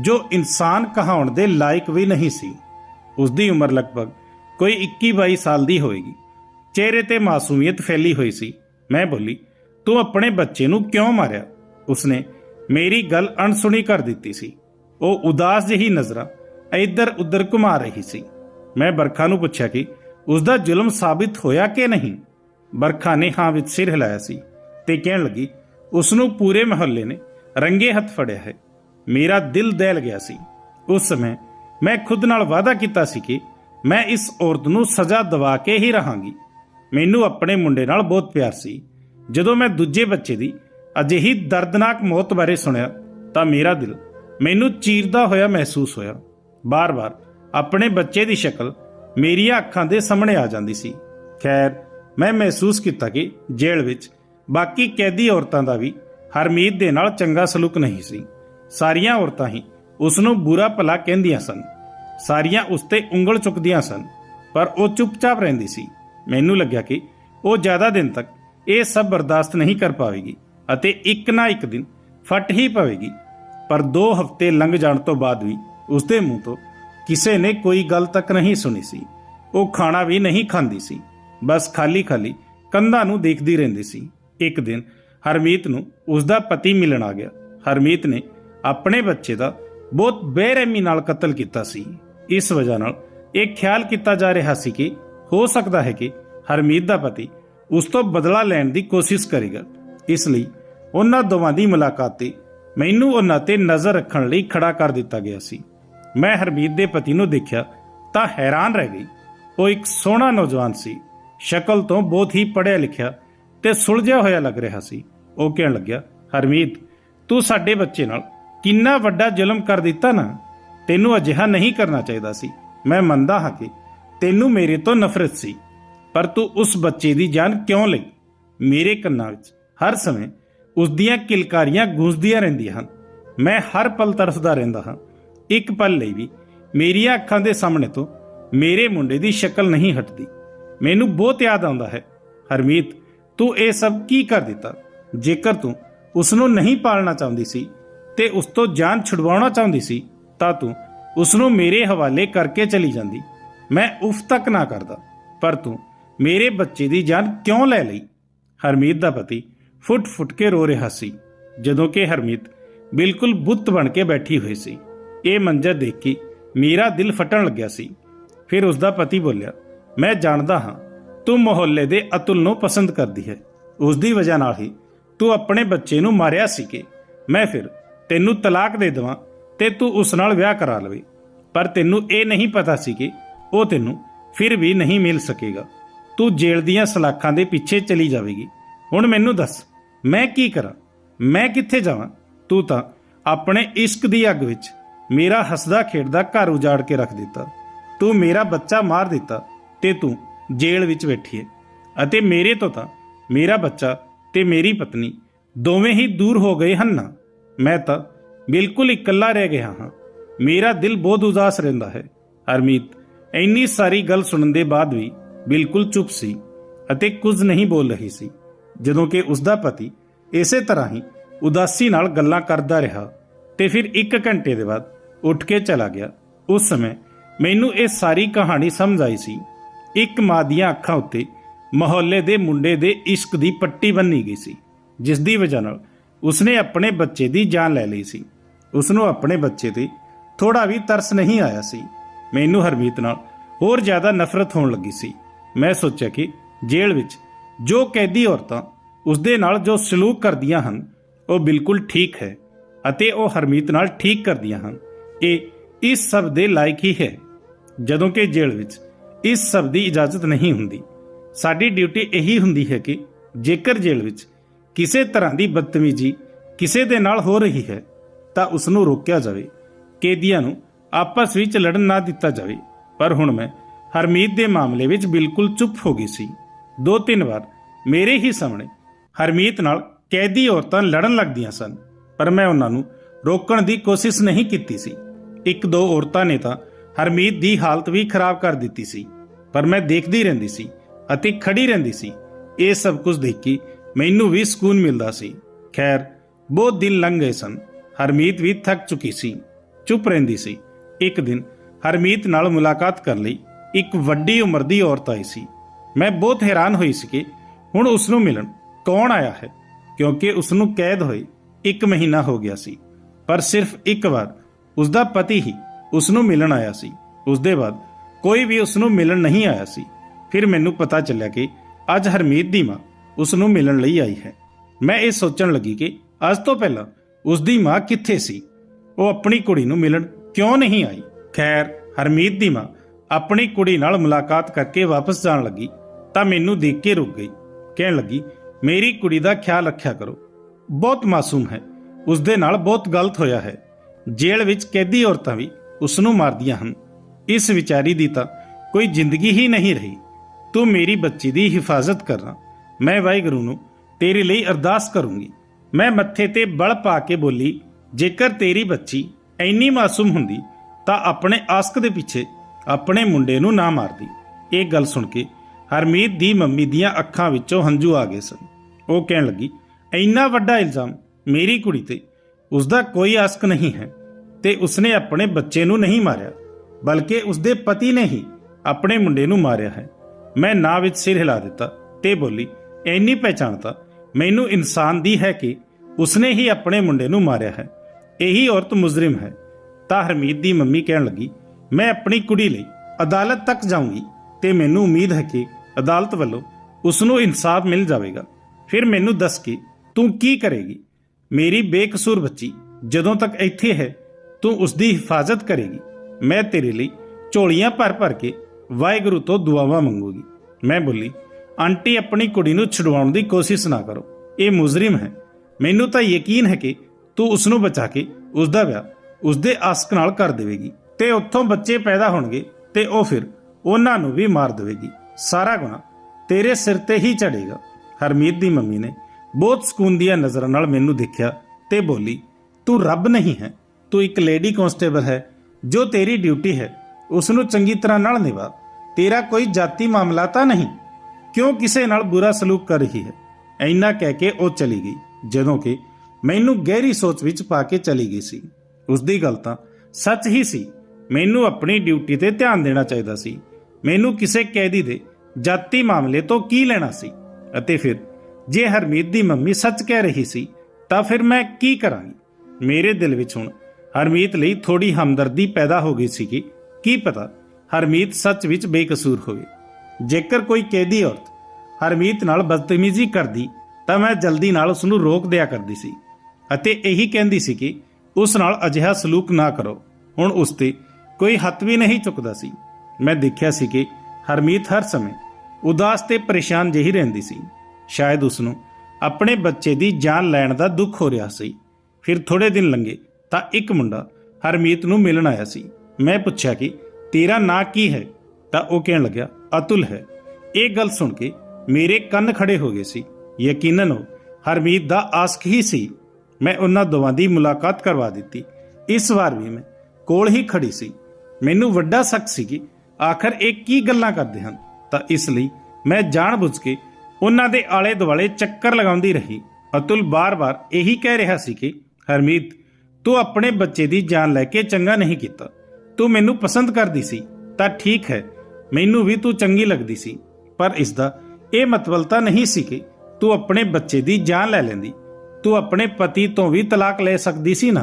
ਜੋ ਇਨਸਾਨ ਕਹਾਉਣ ਦੇ ਲਾਇਕ ਵੀ ਨਹੀਂ ਸੀ। ਉਸ ਦੀ ਉਮਰ ਲਗਭਗ ਕੋਈ 21-22 ਸਾਲ ਦੀ ਹੋਵੇਗੀ ਚਿਹਰੇ ਤੇ ਮਾਸੂਮੀਅਤ ਫੈਲੀ ਹੋਈ ਸੀ। ਮੈਂ ਬੋਲੀ, ਤੂੰ ਆਪਣੇ ਬੱਚੇ ਨੂੰ ਕਿਉਂ ਮਾਰਿਆ? ਉਸਨੇ ਮੇਰੀ ਗੱਲ ਅਣਸੁਣੀ ਕਰ ਦਿੱਤੀ ਸੀ। ਉਹ ਉਦਾਸ ਜਿਹੀ ਨਜ਼ਰਾਂ ਇੱਧਰ ਉੱਧਰ ਘੁਮਾ ਰਹੀ ਸੀ। ਮੈਂ ਬਰਖਾ ਨੂੰ ਪੁੱਛਿਆ ਕਿ ਉਸ ਦਾ ਜ਼ੁਲਮ ਸਾਬਿਤ ਹੋਇਆ ਕਿ ਨਹੀਂ? ਬਰਖਾ ਨੇ ਹਾਂ ਵਿੱਚ ਸਿਰ ਹਿਲਾਇਆ ਸੀ ਤੇ ਕਹਿਣ ਲੱਗੀ ਉਸ ਨੂੰ ਪੂਰੇ ਮਹੱਲੇ ਨੇ ਰੰਗੇ ਹੱਥ ਫੜਿਆ ਹੈ। ਮੇਰਾ ਦਿਲ ਦਹਿਲ ਗਿਆ ਸੀ। ਉਸ ਸਮੇਂ ਮੈਂ ਖੁਦ ਨਾਲ ਵਾਅਦਾ ਕੀਤਾ ਸੀ ਕਿ ਮੈਂ ਇਸ ਔਰਤ ਨੂੰ ਸਜ਼ਾ ਦਿਵਾ ਕੇ ਹੀ ਰਹਾਂਗੀ। ਮੈਨੂੰ ਆਪਣੇ ਮੁੰਡੇ ਨਾਲ ਬਹੁਤ ਪਿਆਰ ਸੀ। ਜਦੋਂ ਮੈਂ ਦੂਜੇ ਬੱਚੇ ਦੀ ਅਜਿਹੀ ਦਰਦਨਾਕ ਮੌਤ ਬਾਰੇ ਸੁਣਿਆ, ਤਾਂ ਮੇਰਾ ਦਿਲ ਮੈਨੂੰ ਚੀਰਦਾ ਹੋਇਆ ਮਹਿਸੂਸ ਹੋਇਆ। ਬਾਰ-ਬਾਰ ਆਪਣੇ ਬੱਚੇ ਦੀ ਸ਼ਕਲ ਮੇਰੀਆਂ ਅੱਖਾਂ ਦੇ ਸਾਹਮਣੇ ਆ ਜਾਂਦੀ ਸੀ। ਖੈਰ, ਮੈਂ ਮਹਿਸੂਸ ਕੀਤਾ ਕਿ ਜੇਲ੍ਹ ਵਿੱਚ ਬਾਕੀ ਕੈਦੀ ਔਰਤਾਂ ਦਾ ਵੀ ਹਰਮੀਤ ਦੇ ਨਾਲ ਚੰਗਾ ਸਲੂਕ ਨਹੀਂ ਸੀ। ਸਾਰੀਆਂ ਔਰਤਾਂ ਹੀ ਉਸ ਨੂੰ ਬੁਰਾ ਭਲਾ ਕਹਿੰਦੀਆਂ ਸਨ। ਸਾਰੀਆਂ ਉਸ ਤੇ ਉਂਗਲ ਚੁੱਕਦੀਆਂ ਸਨ, ਪਰ ਉਹ ਚੁੱਪਚਾਪ ਰਹਿੰਦੀ ਸੀ। ਮੈਨੂੰ ਲੱਗਿਆ ਕਿ ਉਹ ਜ਼ਿਆਦਾ ਦਿਨ ਤੱਕ ਇਹ ਸਭ ਬਰਦਾਸ਼ਤ ਨਹੀਂ ਕਰ ਪਾਵੇਗੀ ਅਤੇ ਇੱਕ ਨਾ ਇੱਕ ਦਿਨ ਫਟ ਹੀ ਪਵੇਗੀ। ਪਰ 2 ਹਫ਼ਤੇ ਲੰਘ ਜਾਣ ਤੋਂ ਬਾਅਦ ਵੀ ਉਸ ਦੇ ਮੂੰਹ ਤੋਂ ਕਿਸੇ ਨੇ ਕੋਈ ਗੱਲ ਤੱਕ ਨਹੀਂ ਸੁਣੀ ਸੀ। ਉਹ ਖਾਣਾ ਵੀ ਨਹੀਂ ਖਾਂਦੀ ਸੀ, ਬਸ ਖਾਲੀ-ਖਾਲੀ ਕੰਧਾਂ ਨੂੰ ਦੇਖਦੀ ਰਹਿੰਦੀ ਸੀ। ਇੱਕ ਦਿਨ ਹਰਮੀਤ ਨੂੰ ਉਸ ਦਾ ਪਤੀ ਮਿਲਣ ਆ ਗਿਆ। ਹਰਮੀਤ ਨੇ ਆਪਣੇ ਬੱਚੇ ਦਾ ਬਹੁਤ ਬੇਰਹਿਮੀ ਨਾਲ ਕਤਲ ਕੀਤਾ ਸੀ। ਇਸ ਵਜ੍ਹਾ ਨਾਲ ਇਹ ਖਿਆਲ ਕੀਤਾ ਜਾ ਰਿਹਾ ਸੀ ਕਿ ਹੋ ਸਕਦਾ ਹੈ ਕਿ ਹਰਮੀਤ ਦਾ ਪਤੀ ਉਸ ਤੋਂ ਬਦਲਾ ਲੈਣ ਦੀ ਕੋਸ਼ਿਸ਼ ਕਰੇਗਾ। ਇਸ ਲਈ ਉਹਨਾਂ ਦੋਵਾਂ ਦੀ ਮੁਲਾਕਾਤ ਤੇ ਮੈਨੂੰ ਉਹਨਾਂ ਤੇ ਨਜ਼ਰ ਰੱਖਣ ਲਈ ਖੜਾ ਕਰ ਦਿੱਤਾ ਗਿਆ ਸੀ। ਮੈਂ ਹਰਮੀਤ ਦੇ ਪਤੀ ਨੂੰ ਦੇਖਿਆ ਤਾਂ ਹੈਰਾਨ ਰਹਿ ਗਈ। ਉਹ ਇੱਕ ਸੋਹਣਾ ਨੌਜਵਾਨ ਸੀ। ਸ਼ਕਲ ਤੋਂ ਬਹੁਤ ਹੀ ਪੜ੍ਹਿਆ ਲਿਖਿਆ ਤੇ ਸੁਲਝਿਆ ਹੋਇਆ ਲੱਗ ਰਿਹਾ ਸੀ। ਉਹ ਕਹਿਣ ਲੱਗਿਆ, ਹਰਮੀਤ, ਤੂੰ ਸਾਡੇ ਬੱਚੇ ਨਾਲ ਕਿੰਨਾ ਵੱਡਾ ਜ਼ੁਲਮ ਕਰ ਦਿੱਤਾ ਨਾ, ਤੈਨੂੰ ਅਜਿਹਾ ਨਹੀਂ ਕਰਨਾ ਚਾਹੀਦਾ ਸੀ। ਮੈਂ ਮੰਨਦਾ ਹਾਂ ਕਿ ਤੈਨੂੰ ਮੇਰੇ ਤੋਂ ਨਫ਼ਰਤ ਸੀ, ਪਰ ਤੂੰ ਉਸ ਬੱਚੇ ਦੀ ਜਾਨ ਕਿਉਂ ਲਈ? ਮੇਰੇ ਕੰਨਾਂ ਵਿੱਚ ਹਰ ਸਮੇਂ ਉਸ ਦੀਆਂ ਕਿਲਕਾਰੀਆਂ ਗੂੰਜਦੀਆਂ ਰਹਿੰਦੀਆਂ ਹਨ। ਮੈਂ ਹਰ ਪਲ ਤਰਸਦਾ ਰਹਿੰਦਾ ਹਾਂ। ਇੱਕ ਪਲ ਲਈ ਵੀ ਮੇਰੀਆਂ ਅੱਖਾਂ ਦੇ ਸਾਹਮਣੇ ਤੋਂ ਮੇਰੇ ਮੁੰਡੇ ਦੀ ਸ਼ਕਲ ਨਹੀਂ ਹਟਦੀ। ਮੈਨੂੰ ਬਹੁਤ ਯਾਦ ਆਉਂਦਾ ਹੈ, ਹਰਮੀਤ, ਤੂੰ ਇਹ ਸਭ ਕੀ ਕਰ ਦਿੱਤਾ? ਜੇਕਰ ਤੂੰ ਉਸ ਨੂੰ ਨਹੀਂ ਪਾਲਣਾ ਚਾਹੁੰਦੀ ਸੀ ਤੇ ਉਸ ਤੋਂ ਜਾਨ ਛੁਡਵਾਉਣਾ ਚਾਹੁੰਦੀ ਸੀ, ਤਾਂ ਤੂੰ ਉਸ ਨੂੰ ਮੇਰੇ ਹਵਾਲੇ ਕਰਕੇ ਚਲੀ ਜਾਂਦੀ। ਮੈਂ ਉਫ ਤੱਕ ਨਾ ਕਰਦਾ, ਪਰ ਤੂੰ ਮੇਰੇ ਬੱਚੇ ਦੀ ਜਾਨ ਕਿਉਂ ਲੈ ਲਈ? ਹਰਮੀਤ ਦਾ ਪਤੀ ਫੁੱਟ-ਫੁੱਟ ਕੇ ਰੋ ਰਿਹਾ ਸੀ, ਜਦੋਂ ਕਿ ਹਰਮੀਤ ਬਿਲਕੁਲ ਬੁੱਤ ਬਣ ਕੇ ਬੈਠੀ ਹੋਈ ਸੀ। ਇਹ ਮੰਜ਼ਰ ਦੇਖ ਕੇ ਮੇਰਾ ਦਿਲ ਫਟਣ ਲੱਗਿਆ ਸੀ। ਫਿਰ ਉਸ ਦਾ ਪਤੀ ਬੋਲਿਆ, ਮੈਂ ਜਾਣਦਾ ਹਾਂ, ਤੂੰ ਮੁਹੱਲੇ ਦੇ ਅਤੁਲ ਨੂੰ ਪਸੰਦ ਕਰਦੀ ਹੈ। ਉਸ ਦੀ ਵਜ੍ਹਾ ਨਾਲ ਹੀ ਤੂੰ ਆਪਣੇ ਬੱਚੇ ਨੂੰ ਮਾਰਿਆ ਸੀ ਕਿ ਮੈਂ ਫਿਰ ਤੈਨੂੰ ਤਲਾਕ ਦੇ ਦੇਵਾਂ ਤੇ ਤੂੰ ਉਸ ਨਾਲ ਵਿਆਹ ਕਰਾ ਲਵੇਂ। ਪਰ ਤੈਨੂੰ ਇਹ ਨਹੀਂ ਪਤਾ ਸੀ ਕਿ ਉਹ ਤੈਨੂੰ ਫਿਰ ਵੀ ਨਹੀਂ ਮਿਲ ਸਕੇਗਾ। ਤੂੰ ਜੇਲ੍ਹ ਦੀਆਂ ਸਲਾਖਾਂ ਦੇ ਪਿੱਛੇ ਚਲੀ ਜਾਵੇਗੀ। ਹੁਣ ਮੈਨੂੰ ਦੱਸ, ਮੈਂ ਕੀ ਕਰਾਂ? ਮੈਂ ਕਿੱਥੇ ਜਾਵਾਂ? ਤੂੰ ਤਾਂ ਆਪਣੇ ਇਸ਼ਕ ਦੀ ਅੱਗ ਵਿੱਚ ਮੇਰਾ ਹੱਸਦਾ ਖੇਡਦਾ ਘਰ ਉਜਾੜ ਕੇ ਰੱਖ ਦਿੱਤਾ। ਤੂੰ ਮੇਰਾ ਬੱਚਾ ਮਾਰ ਦਿੱਤਾ ਤੇ ਤੂੰ ਜੇਲ੍ਹ ਵਿੱਚ ਬੈਠੀ ਹੈ ਅਤੇ ਮੇਰੇ ਤੋਂ ਤਾਂ ਮੇਰਾ ਬੱਚਾ ਤੇ ਮੇਰੀ ਪਤਨੀ ਦੋਵੇਂ ਹੀ ਦੂਰ ਹੋ ਗਏ ਹਨ ਨਾ। ਮੈਂ ਤਾਂ ਬਿਲਕੁਲ ਇਕੱਲਾ ਰਹਿ ਗਿਆ ਹਾਂ। ਮੇਰਾ ਦਿਲ ਬਹੁਤ ਉਦਾਸ ਰਹਿੰਦਾ ਹੈ। ਹਰਮੀਤ, ਇੰਨੀ ਸਾਰੀ ਗੱਲ ਸੁਣਨ ਦੇ ਬਾਅਦ ਵੀ ਬਿਲਕੁਲ ਚੁੱਪ ਸੀ ਅਤੇ ਕੁਝ ਨਹੀਂ ਬੋਲ ਰਹੀ ਸੀ। ਜਦੋਂ ਕਿ ਉਸ ਦਾ ਪਤੀ ਇਸੇ ਤਰ੍ਹਾਂ ਹੀ ਉਦਾਸੀ ਨਾਲ ਗੱਲਾਂ ਕਰਦਾ ਰਿਹਾ ਤੇ ਫਿਰ 1 ਘੰਟੇ ਦੇ ਬਾਅਦ ਉੱਠ ਕੇ ਚਲਾ ਗਿਆ। ਉਸ ਸਮੇਂ ਮੈਨੂੰ ਇਹ ਸਾਰੀ ਕਹਾਣੀ ਸਮਝ ਆਈ ਸੀ। ਇੱਕ ਮਾਂ ਦੀਆਂ ਅੱਖਾਂ ਉੱਤੇ ਮੁਹੱਲੇ ਦੇ ਮੁੰਡੇ ਦੇ ਇਸ਼ਕ ਦੀ ਪੱਟੀ ਬੰਨੀ ਗਈ ਸੀ, ਜਿਸ ਦੀ ਵਜ੍ਹਾ ਨਾਲ ਉਸਨੇ ਆਪਣੇ ਬੱਚੇ ਦੀ ਜਾਨ ਲੈ ਲਈ ਸੀ। ਉਸ ਨੂੰ ਆਪਣੇ ਬੱਚੇ ਤੇ ਥੋੜਾ ਵੀ ਤਰਸ ਨਹੀਂ ਆਇਆ ਸੀ। ਮੈਨੂੰ ਹਰਮੀਤ ਨਾਲ ਹੋਰ ਜ਼ਿਆਦਾ ਨਫ਼ਰਤ ਹੋਣ ਲੱਗੀ ਸੀ। ਮੈਂ ਸੋਚਿਆ ਕਿ ਜੇਲ੍ਹ ਵਿੱਚ ਜੋ ਕੈਦੀ ਔਰਤਾਂ ਉਸਦੇ ਨਾਲ ਜੋ ਸਲੂਕ ਕਰਦੀਆਂ ਹਨ, ਉਹ ਬਿਲਕੁਲ ਠੀਕ ਹੈ ਅਤੇ ਉਹ ਹਰਮੀਤ ਨਾਲ ਠੀਕ ਕਰਦੀਆਂ ਹਨ। ਇਹ ਇਸ ਸਭ ਦੇ ਲਾਇਕ ਹੀ ਹੈ। ਜਦੋਂ ਕਿ ਜੇਲ੍ਹ ਵਿੱਚ ਇਸ ਸਭ ਦੀ ਇਜਾਜ਼ਤ ਨਹੀਂ ਹੁੰਦੀ। ਸਾਡੀ ਡਿਊਟੀ ਇਹੀ ਹੁੰਦੀ ਹੈ ਕਿ ਜੇਕਰ ਜੇਲ੍ਹ ਵਿੱਚ ਕਿਸੇ ਤਰ੍ਹਾਂ ਦੀ ਬਦਤਮੀਜ਼ੀ ਕਿਸੇ ਦੇ ਨਾਲ ਹੋ ਰਹੀ ਹੈ, ਤਾਂ ਉਸ ਨੂੰ ਰੋਕਿਆ ਜਾਵੇ। ਕੈਦੀਆਂ ਨੂੰ ਆਪਸ ਵਿੱਚ ਲੜਨ ਨਾ ਦਿੱਤਾ ਜਾਵੇ। ਪਰ ਹੁਣ ਮੈਂ ਹਰਮੀਤ ਦੇ ਮਾਮਲੇ ਵਿੱਚ ਬਿਲਕੁਲ ਚੁੱਪ ਹੋ ਗਈ ਸੀ। ਦੋ ਤਿੰਨ ਵਾਰ ਮੇਰੇ ਹੀ ਸਾਹਮਣੇ ਹਰਮੀਤ ਨਾਲ ਕੈਦੀ ਔਰਤਾਂ ਲੜਨ ਲੱਗਦੀਆਂ ਸਨ, ਪਰ ਮੈਂ ਉਹਨਾਂ ਨੂੰ ਰੋਕਣ ਦੀ ਕੋਸ਼ਿਸ਼ ਨਹੀਂ ਕੀਤੀ ਸੀ। ਇੱਕ ਦੋ ਔਰਤਾਂ ਨੇ ਤਾਂ ਹਰਮੀਤ ਦੀ ਹਾਲਤ ਵੀ ਖਰਾਬ ਕਰ ਦਿੱਤੀ ਸੀ, ਪਰ ਮੈਂ ਦੇਖਦੀ ਰਹਿੰਦੀ ਸੀ ਅਤੇ ਖੜੀ ਰਹਿੰਦੀ ਸੀ। ਇਹ ਸਭ ਕੁਝ ਦੇਖ ਕੇ ਮੈਨੂੰ ਵੀ ਸਕੂਨ ਮਿਲਦਾ ਸੀ। ਖੈਰ, ਬਹੁਤ ਦਿਨ ਲੰਘ ਗਏ ਸਨ। ਹਰਮੀਤ ਵੀ ਥੱਕ ਚੁੱਕੀ ਸੀ। ਚੁੱਪ ਰਹਿੰਦੀ ਸੀ। ਇੱਕ ਦਿਨ ਹਰਮੀਤ ਨਾਲ ਮੁਲਾਕਾਤ ਕਰਨ ਲਈ। ਇੱਕ ਵੱਡੀ ਉਮਰ ਦੀ ਔਰਤ ਆਈ ਸੀ। ਮੈਂ ਬਹੁਤ ਹੈਰਾਨ ਹੋਈ ਸੀ ਕਿ ਹੁਣ ਉਸ ਨੂੰ ਮਿਲਣ ਕੌਣ ਆਇਆ ਹੈ, ਕਿਉਂਕਿ ਉਸ ਨੂੰ ਕੈਦ ਹੋਏ ਇੱਕ ਮਹੀਨਾ ਹੋ ਗਿਆ ਸੀ। ਪਰ ਸਿਰਫ ਇੱਕ ਵਾਰ ਉਸ ਦਾ ਪਤੀ ਹੀ ਉਸ ਨੂੰ ਮਿਲਣ ਆਇਆ ਸੀ। ਉਸ ਦੇ ਬਾਅਦ ਕੋਈ ਵੀ ਉਸ ਨੂੰ ਮਿਲਣ ਨਹੀਂ ਆਇਆ ਸੀ। ਫਿਰ ਮੈਨੂੰ ਪਤਾ ਚੱਲਿਆ ਕਿ ਅੱਜ ਹਰਮੀਤ ਦੀ ਮਾਂ ਉਸ ਨੂੰ ਮਿਲਣ ਲਈ ਆਈ ਹੈ। ਮੈਂ ਇਹ ਸੋਚਣ ਲੱਗੀ ਕਿ ਅੱਜ ਤੋਂ ਪਹਿਲਾਂ ਉਸ ਦੀ ਮਾਂ ਕਿੱਥੇ ਸੀ? ਉਹ ਆਪਣੀ ਕੁੜੀ ਨੂੰ ਮਿਲਣ ਕਿਉਂ ਨਹੀਂ ਆਈ? ਖੈਰ, ਹਰਮੀਤ ਦੀ ਮਾਂ ਆਪਣੀ ਕੁੜੀ ਨਾਲ ਮੁਲਾਕਾਤ ਕਰਕੇ ਵਾਪਸ ਜਾਣ ਲੱਗੀ ਤਾਂ ਮੈਨੂੰ ਦੇਖ ਕੇ ਰੁਕ ਗਈ। ਕਹਿਣ ਲੱਗੀ, ਮੇਰੀ ਕੁੜੀ ਦਾ ਖਿਆਲ ਰੱਖਿਆ ਕਰੋ। ਬਹੁਤ ਮਾਸੂਮ ਹੈ। ਉਸ ਦੇ ਨਾਲ ਬਹੁਤ ਗਲਤ ਹੋਇਆ ਹੈ। ਜੇਲ੍ਹ ਵਿੱਚ ਕੈਦੀ ਔਰਤਾਂ ਵੀ ਉਸ ਨੂੰ ਮਾਰਦੀਆਂ ਹਨ। ਇਸ ਵਿਚਾਰੀ ਦੀ ਤਾਂ ਕੋਈ ਜ਼ਿੰਦਗੀ ਹੀ ਨਹੀਂ ਰਹੀ। ਤੂੰ ਮੇਰੀ ਬੱਚੀ ਦੀ ਹਿਫਾਜ਼ਤ ਕਰਨਾ। ਮੈਂ ਵਾਹਿਗੁਰੂ ਨੂੰ ਤੇਰੇ ਲਈ ਅਰਦਾਸ ਕਰੂੰਗੀ। ਮੈਂ ਮੱਥੇ ਤੇ ਬਲ ਪਾ ਕੇ ਬੋਲੀ, ਜੇਕਰ ਤੇਰੀ ਬੱਚੀ ਐਨੀ ਮਾਸੂਮ ਹੁੰਦੀ, ਤਾਂ ਆਪਣੇ ਆਸਕ ਦੇ ਪਿੱਛੇ ਆਪਣੇ ਮੁੰਡੇ ਨੂੰ ਨਾ ਮਾਰਦੀ। ਇਹ ਗੱਲ ਸੁਣ ਕੇ ਹਰਮੀਤ ਦੀ ਮੰਮੀ ਦੀਆਂ ਅੱਖਾਂ ਵਿੱਚੋਂ ਹੰਝੂ ਆ ਗਏ ਸਨ। ਉਹ ਕਹਿਣ ਲੱਗੀ ਇੰਨਾ ਵੱਡਾ ਇਲਜ਼ਾਮ ਮੇਰੀ ਕੁੜੀ ਤੇ ਉਸ ਦਾ ਕੋਈ ਆਸਕ ਨਹੀਂ ਹੈ ਤੇ ਉਸਨੇ ਆਪਣੇ ਬੱਚੇ ਨੂੰ ਨਹੀਂ ਮਾਰਿਆ, ਬਲਕਿ ਉਸਦੇ ਪਤੀ ਨੇ ਹੀ ਆਪਣੇ ਮੁੰਡੇ ਨੂੰ ਮਾਰਿਆ ਹੈ। ਮੈਂ ਨਾ ਵਿੱਚ ਸਿਰ ਹਿਲਾ ਦਿੱਤਾ ਤੇ ਬੋਲੀ ਐਨੀ ਪਹਿਚਾਣਤਾ ਮੈਨੂੰ ਇਨਸਾਨ ਦੀ ਹੈ ਕਿ ਉਸਨੇ ਹੀ ਆਪਣੇ ਮੁੰਡੇ ਨੂੰ ਮਾਰਿਆ ਹੈ। ਇਹੀ ਔਰਤ ਮੁਜਰਮ ਹੈ। ਤਾਂ ਹਰਮੀਤ ਦੀ ਮੰਮੀ ਕਹਿਣ ਲੱਗੀ, ਮੈਂ ਆਪਣੀ ਕੁੜੀ ਲਈ ਅਦਾਲਤ ਤੱਕ ਜਾਊਂਗੀ ਤੇ ਮੈਨੂੰ ਉਮੀਦ ਹੈ ਕਿ ਅਦਾਲਤ ਵੱਲੋਂ ਉਸ ਨੂੰ ਇਨਸਾਫ ਮਿਲ ਜਾਵੇਗਾ। ਫਿਰ ਮੈਨੂੰ ਦੱਸ ਕੇ ਤੂੰ ਕੀ ਕਰੇਗੀ? ਮੇਰੀ ਬੇਕਸੂਰ ਬੱਚੀ ਜਦੋਂ ਤੱਕ ਇੱਥੇ ਹੈ, ਤੂੰ ਉਸ ਦੀ ਹਿਫਾਜ਼ਤ ਕਰੇਗੀ। ਮੈਂ ਤੇਰੇ ਲਈ ਝੋਲੀਆਂ ਭਰ ਭਰ ਕੇ ਵਾਹਿਗੁਰੂ ਤੋਂ ਦੁਆਵਾਂ ਮੰਗੂਗੀ। ਮੈਂ ਬੋਲੀ ਆਂਟੀ ਆਪਣੀ ਕੁੜੀ ਨੂੰ ਛੁਡਵਾਉਣ ਦੀ ਕੋਸ਼ਿਸ਼ ਨਾ ਕਰੋ। ਇਹ ਮੁਜਰਮ ਹੈ। ਮੈਨੂੰ ਤਾਂ ਯਕੀਨ ਹੈ ਕਿ ਤੂੰ ਉਸ ਨੂੰ ਬਚਾ ਕੇ ਉਸ ਦਾ ਵਿਆਹ ਉਸ ਦੇ ਆਸਕ ਨਾਲ ਕਰ ਦੇਵੇਗੀ ਤੇ ਉੱਥੋਂ ਬੱਚੇ ਪੈਦਾ ਹੋਣਗੇ ਤੇ ਉਹ ਫਿਰ ਉਹਨਾਂ ਨੂੰ ਵੀ ਮਾਰ ਦੇਵੇਗੀ। ਸਾਰਾ ਗੁਨਾਹ ਤੇਰੇ ਸਿਰ ਤੇ ਹੀ ਚੜੇਗਾ ਹਰਮੀਤ ਦੀ ਮੰਮੀ ਨੇ ਬਹੁਤ ਸਕੂਨ ਦੀਆਂ ਨਜ਼ਰਾਂ ਨਾਲ ਮੈਨੂੰ ਦੇਖਿਆ ਤੇ ਬੋਲੀ, ਤੂੰ ਰੱਬ ਨਹੀਂ ਹੈ। ਤੂੰ ਇੱਕ ਲੇਡੀ ਕਨਸਟੇਬਲ ਹੈ। ਜੋ ਤੇਰੀ ਡਿਊਟੀ ਹੈ ਉਸ ਨੂੰ ਚੰਗੀ ਤਰ੍ਹਾਂ ਨਾਲ ਨਿਭਾ। ਤੇਰਾ ਕੋਈ ਜਾਤੀ ਮਾਮਲਾ ਤਾਂ ਨਹੀਂ? ਕਿਉਂ ਕਿਸੇ ਨਾਲ ਬੁਰਾ ਸਲੂਕ ਕਰ ਰਹੀ ਹੈ? ਇੰਨਾ ਕਹਿ ਕੇ ਉਹ ਚਲੀ ਗਈ, ਜਦੋਂ ਕਿ ਮੈਨੂੰ ਗਹਿਰੀ ਸੋਚ ਵਿੱਚ ਪਾ ਕੇ ਚਲੀ ਗਈ ਸੀ। ਉਸ ਦੀ ਗੱਲ ਤਾਂ ਸੱਚ ਹੀ ਸੀ। ਮੈਨੂੰ ਆਪਣੀ ਡਿਊਟੀ ਤੇ ਧਿਆਨ ਦੇਣਾ ਚਾਹੀਦਾ ਸੀ। ਮੈਨੂੰ ਕਿਸੇ ਕੈਦੀ ਦੇ ਜਾਤੀ ਮਾਮਲੇ ਤੋਂ ਕੀ ਲੈਣਾ ਸੀ? ਅਤੇ ਫਿਰ, ਜੇ ਹਰਮੀਤ ਦੀ ਮੰਮੀ ਸੱਚ ਕਹਿ ਰਹੀ ਸੀ, ਤਾਂ ਫਿਰ ਮੈਂ ਕੀ ਕਰਾਂਗੀ? ਮੇਰੇ ਦਿਲ ਵਿੱਚ ਹੁਣ ਹਰਮੀਤ ਲਈ ਥੋੜੀ ਹਮਦਰਦੀ ਪੈਦਾ ਹੋ ਗਈ ਸੀ ਕਿ ਕੀ ਪਤਾ ਹਰਮੀਤ ਸੱਚ ਵਿੱਚ ਬੇਕਸੂਰ ਹੋਵੇ। ਜੇਕਰ ਕੋਈ ਕੈਦੀ ਔਰਤ ਹਰਮੀਤ ਨਾਲ ਬਦਤਮੀਜ਼ੀ ਕਰਦੀ, ਤਾਂ ਮੈਂ ਜਲਦੀ ਨਾਲ ਉਸ ਨੂੰ ਰੋਕ ਦਿਆ ਕਰਦੀ ਸੀ ਅਤੇ ਇਹੀ ਕਹਿੰਦੀ ਸੀ ਕਿ ਉਸ ਨਾਲ ਅਜਿਹਾ ਸਲੂਕ ਨਾ ਕਰੋ। ਹੁਣ ਉਸ ਤੇ ਕੋਈ ਹੱਥ ਵੀ ਨਹੀਂ ਚੁੱਕਦਾ ਸੀ। ਮੈਂ ਦੇਖਿਆ ਸੀ ਕਿ ਹਰਮੀਤ ਹਰ ਸਮੇਂ ਉਦਾਸ ਤੇ ਪਰੇਸ਼ਾਨ ਜਿਹੀ ਰਹਿੰਦੀ ਸੀ। ਸ਼ਾਇਦ ਉਸ ਨੂੰ ਆਪਣੇ ਬੱਚੇ ਦੀ ਜਾਨ ਲੈਣ ਦਾ ਦੁੱਖ ਹੋ ਰਿਹਾ ਸੀ। ਫਿਰ ਥੋੜੇ ਦਿਨ ਲੰਘੇ ਤਾਂ ਇੱਕ ਮੁੰਡਾ ਹਰਮੀਤ ਨੂੰ ਮਿਲਣ ਆਇਆ ਸੀ। ਮੈਂ ਪੁੱਛਿਆ ਕਿ ਤੇਰਾ ਨਾਂ ਕੀ ਹੈ? ਤਾਂ ਉਹ ਕਹਿਣ ਲੱਗਿਆ ਅਤੁਲ ਹੈ। ਇਹ ਗੱਲ ਸੁਣ ਕੇ ਮੇਰੇ ਕੰਨ ਖੜੇ ਹੋ ਗਏ ਸੀ। ਯਕੀਨਨ ਉਹ ਹਰਮੀਤ ਦਾ ਆਸਕ ਹੀ ਸੀ। ਮੈਂ ਉਹਨਾਂ ਦੋਵਾਂ ਦੀ ਮੁਲਾਕਾਤ ਕਰਵਾ ਦਿੱਤੀ। ਇਸ ਵਾਰ ਵੀ ਮੈਂ ਕੋਲ ਹੀ ਖੜੀ ਸੀ। ਮੈਨੂੰ ਵੱਡਾ ਸ਼ੱਕ ਸੀ ਕਿ ਆਖਰ ਇਹ ਕੀ ਗੱਲਾਂ ਕਰਦੇ ਹਨ। ਤਾਂ ਇਸ ਲਈ ਮੈਂ ਜਾਣਬੁੱਝ ਕੇ ਉਹਨਾਂ ਦੇ ਆਲੇ ਦੁਆਲੇ ਚੱਕਰ ਲਗਾਉਂਦੀ ਰਹੀ। ਅਤੁਲ ਬਾਰ-ਬਾਰ ਇਹੀ ਕਹਿ ਰਿਹਾ ਸੀ ਕਿ, ਹਰਮੀਤ, ਤੂੰ ਆਪਣੇ ਬੱਚੇ ਦੀ ਜਾਨ ਲੈ ਕੇ ਚੰਗਾ ਨਹੀਂ ਕੀਤਾ। ਤੂੰ ਮੈਨੂੰ ਪਸੰਦ ਕਰਦੀ ਸੀ। ਤਾਂ ਠੀਕ ਹੈ ਮੈਨੂੰ ਵੀ ਤੂੰ ਚੰਗੀ ਲੱਗਦੀ ਸੀ, ਪਰ ਇਸ ਦਾ ਇਹ ਮਤਲਬ ਨਹੀਂ ਸੀ ਕਿ ਤੂੰ ਆਪਣੇ ਬੱਚੇ ਦੀ ਜਾਨ ਲੈ ਲੈਂਦੀ। ਤੂੰ ਆਪਣੇ ਪਤੀ ਤੋਂ ਵੀ ਤਲਾਕ ਲੈ ਸਕਦੀ ਸੀ ਨਾ।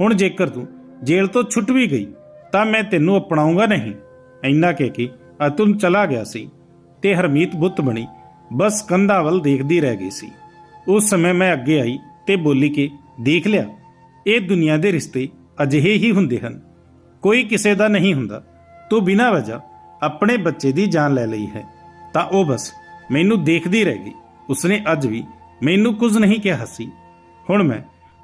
ਹੁਣ ਜੇਕਰ ਤੂੰ ਜੇਲ੍ਹ ਤੋਂ ਛੁੱਟ ਵੀ ਗਈ, ਤਾਂ ਮੈਂ ਤੈਨੂੰ ਅਪਣਾਉਂਗਾ ਨਹੀਂ। ਇੰਨਾ ਕਹਿ ਕੇ ਅਤੁਲ ਚਲਾ ਗਿਆ ਸੀ ਤੇ ਹਰਮੀਤ ਬੁੱਤ ਬਣੀ ਬਸ ਕੰਧਾਂ ਵੱਲ ਦੇਖਦੀ ਰਹਿ ਗਈ ਸੀ। ਉਸ ਸਮੇਂ ਮੈਂ ਅੱਗੇ ਆਈ ਤੇ ਬੋਲੀ ਕਿ, ਦੇਖ ਲਿਆ, ਇਹ ਦੁਨੀਆ ਦੇ ਰਿਸ਼ਤੇ ਅਜਿਹੇ ਹੀ ਹੁੰਦੇ ਹਨ। ਕੋਈ ਕਿਸੇ ਦਾ ਨਹੀਂ ਹੁੰਦਾ। ਤੂੰ ਬਿਨਾਂ ਵਜ੍ਹਾ ਆਪਣੇ ਬੱਚੇ ਦੀ ਜਾਨ ਲੈ ਲਈ ਹੈ। ਤਾਂ ਉਹ ਬਸ ਮੈਨੂੰ ਦੇਖਦੀ ਰਹਿ ਗਈ। ਉਸਨੇ ਅੱਜ ਵੀ ਮੈਨੂੰ ਕੁਝ ਨਹੀਂ ਕਿਹਾ ਸੀ। ਹੁਣ ਮੈਂ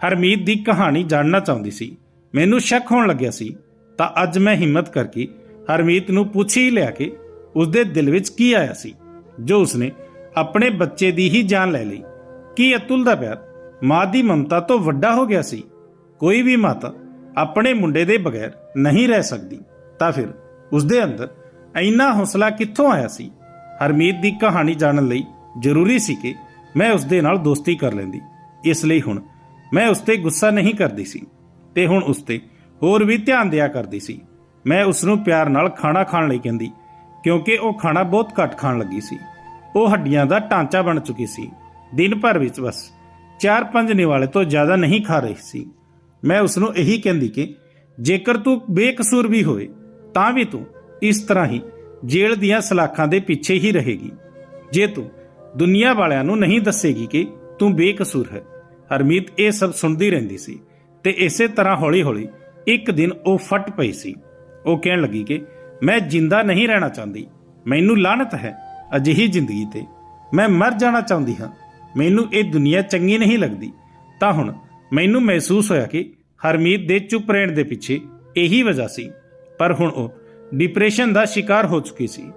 ਹਰਮੀਤ ਦੀ ਕਹਾਣੀ ਜਾਣਨਾ ਚਾਹੁੰਦੀ ਸੀ। ਮੈਨੂੰ ਸ਼ੱਕ ਹੋਣ ਲੱਗਿਆ ਸੀ। ਤਾਂ ਅੱਜ ਮੈਂ ਹਿੰਮਤ ਕਰਕੇ ਹਰਮੀਤ ਨੂੰ ਪੁੱਛ ਹੀ ਲਿਆ ਕਿ ਉਸਦੇ ਦਿਲ ਵਿੱਚ ਕੀ ਆਇਆ ਸੀ, ਜੋ ਉਸਨੇ ਆਪਣੇ ਬੱਚੇ ਦੀ ਹੀ ਜਾਨ ਲੈ ਲਈ। ਕੀ ਅਤੁਲ ਦਾ ਪਿਆਰ ਮਾਂ ਦੀ ਮਮਤਾ ਤੋਂ ਵੱਡਾ ਹੋ ਗਿਆ ਸੀ? ਕੋਈ ਵੀ ਮਾਤਾ ਆਪਣੇ ਮੁੰਡੇ ਦੇ ਬਗੈਰ ਨਹੀਂ ਰਹਿ ਸਕਦੀ। ਤਾਂ ਫਿਰ ਉਸਦੇ ਅੰਦਰ ਇੰਨਾ ਹੌਸਲਾ ਕਿੱਥੋਂ ਆਇਆ ਸੀ? ਹਰਮੀਤ ਦੀ ਕਹਾਣੀ ਜਾਣਨ ਲਈ ਜ਼ਰੂਰੀ ਸੀ ਕਿ ਮੈਂ ਉਸਦੇ ਨਾਲ ਦੋਸਤੀ ਕਰ ਲੈਂਦੀ। ਇਸ ਲਈ ਹੁਣ ਮੈਂ ਉਸ ਤੇ ਗੁੱਸਾ ਨਹੀਂ ਕਰਦੀ ਸੀ ਤੇ ਹੁਣ ਉਸ ਤੇ ਹੋਰ ਵੀ ਧਿਆਨ ਦਿਆ ਕਰਦੀ ਸੀ। ਮੈਂ ਉਸ ਨੂੰ ਪਿਆਰ ਨਾਲ ਖਾਣਾ ਖਾਣ ਲਈ ਕਹਿੰਦੀ, ਕਿਉਂਕਿ ਉਹ ਖਾਣਾ ਬਹੁਤ ਘੱਟ ਖਾਣ ਲੱਗੀ ਸੀ। ਉਹ ਹੱਡੀਆਂ ਦਾ ਢਾਂਚਾ ਬਣ ਚੁੱਕੀ ਸੀ। ਦਿਨ ਭਰ ਵਿੱਚ ਬਸ 4-5 ਨਿਵਾਲੇ ਤੋਂ ਜ਼ਿਆਦਾ ਨਹੀਂ ਖਾ ਰਹੀ ਸੀ। ਮੈਂ ਉਸ ਨੂੰ ਇਹੀ ਕਹਿੰਦੀ ਕਿ ਜੇਕਰ ਤੂੰ ਬੇਕਸੂਰ ਵੀ ਹੋਏ, ਤਾਂ ਵੀ ਤੂੰ ਇਸ ਤਰ੍ਹਾਂ ਹੀ ਜੇਲ੍ਹ ਦੀਆਂ ਸਲਾਖਾਂ ਦੇ ਪਿੱਛੇ ਹੀ ਰਹੇਗੀ। ਜੇ ਤੂੰ ਦੁਨੀਆ ਵਾਲਿਆਂ ਨੂੰ ਨਹੀਂ ਦੱਸੇਗੀ ਕਿ ਤੂੰ ਬੇਕਸੂਰ ਹੈ, ਹਰਮੀਤ ਇਹ ਸਭ ਸੁਣਦੀ ਰਹਿੰਦੀ ਸੀ ਤੇ ਇਸੇ ਤਰ੍ਹਾਂ ਹੌਲੀ-ਹੌਲੀ ਇੱਕ ਦਿਨ ਉਹ ਫਟ ਪਈ ਸੀ। ਉਹ ਕਹਿਣ ਲੱਗੀ ਕਿ ਮੈਂ ਜਿੰਦਾ ਨਹੀਂ ਰਹਿਣਾ ਚਾਹੁੰਦੀ, ਮੈਨੂੰ ਲਾਹਨਤ ਹੈ ਅਜਿਹੀ ਜ਼ਿੰਦਗੀ ਤੇ। ਮੈਂ ਮਰ ਜਾਣਾ ਚਾਹੁੰਦੀ ਹਾਂ, ਮੈਨੂੰ ਇਹ ਦੁਨੀਆ ਚੰਗੀ ਨਹੀਂ ਲੱਗਦੀ। ਤਾਂ ਹੁਣ ਮੈਨੂੰ ਮਹਿਸੂਸ ਹੋਇਆ ਕਿ ਹਰਮੀਤ ਦੇ ਚੁੱਪ ਰਹਿਣ ਦੇ ਪਿੱਛੇ ਇਹੀ ਵਜ੍ਹਾ ਸੀ। ਪਰ ਹੁਣ ਉਹ ਡਿਪਰੈਸ਼ਨ ਦਾ ਸ਼ਿਕਾਰ ਹੋ ਚੁੱਕੀ ਸੀ।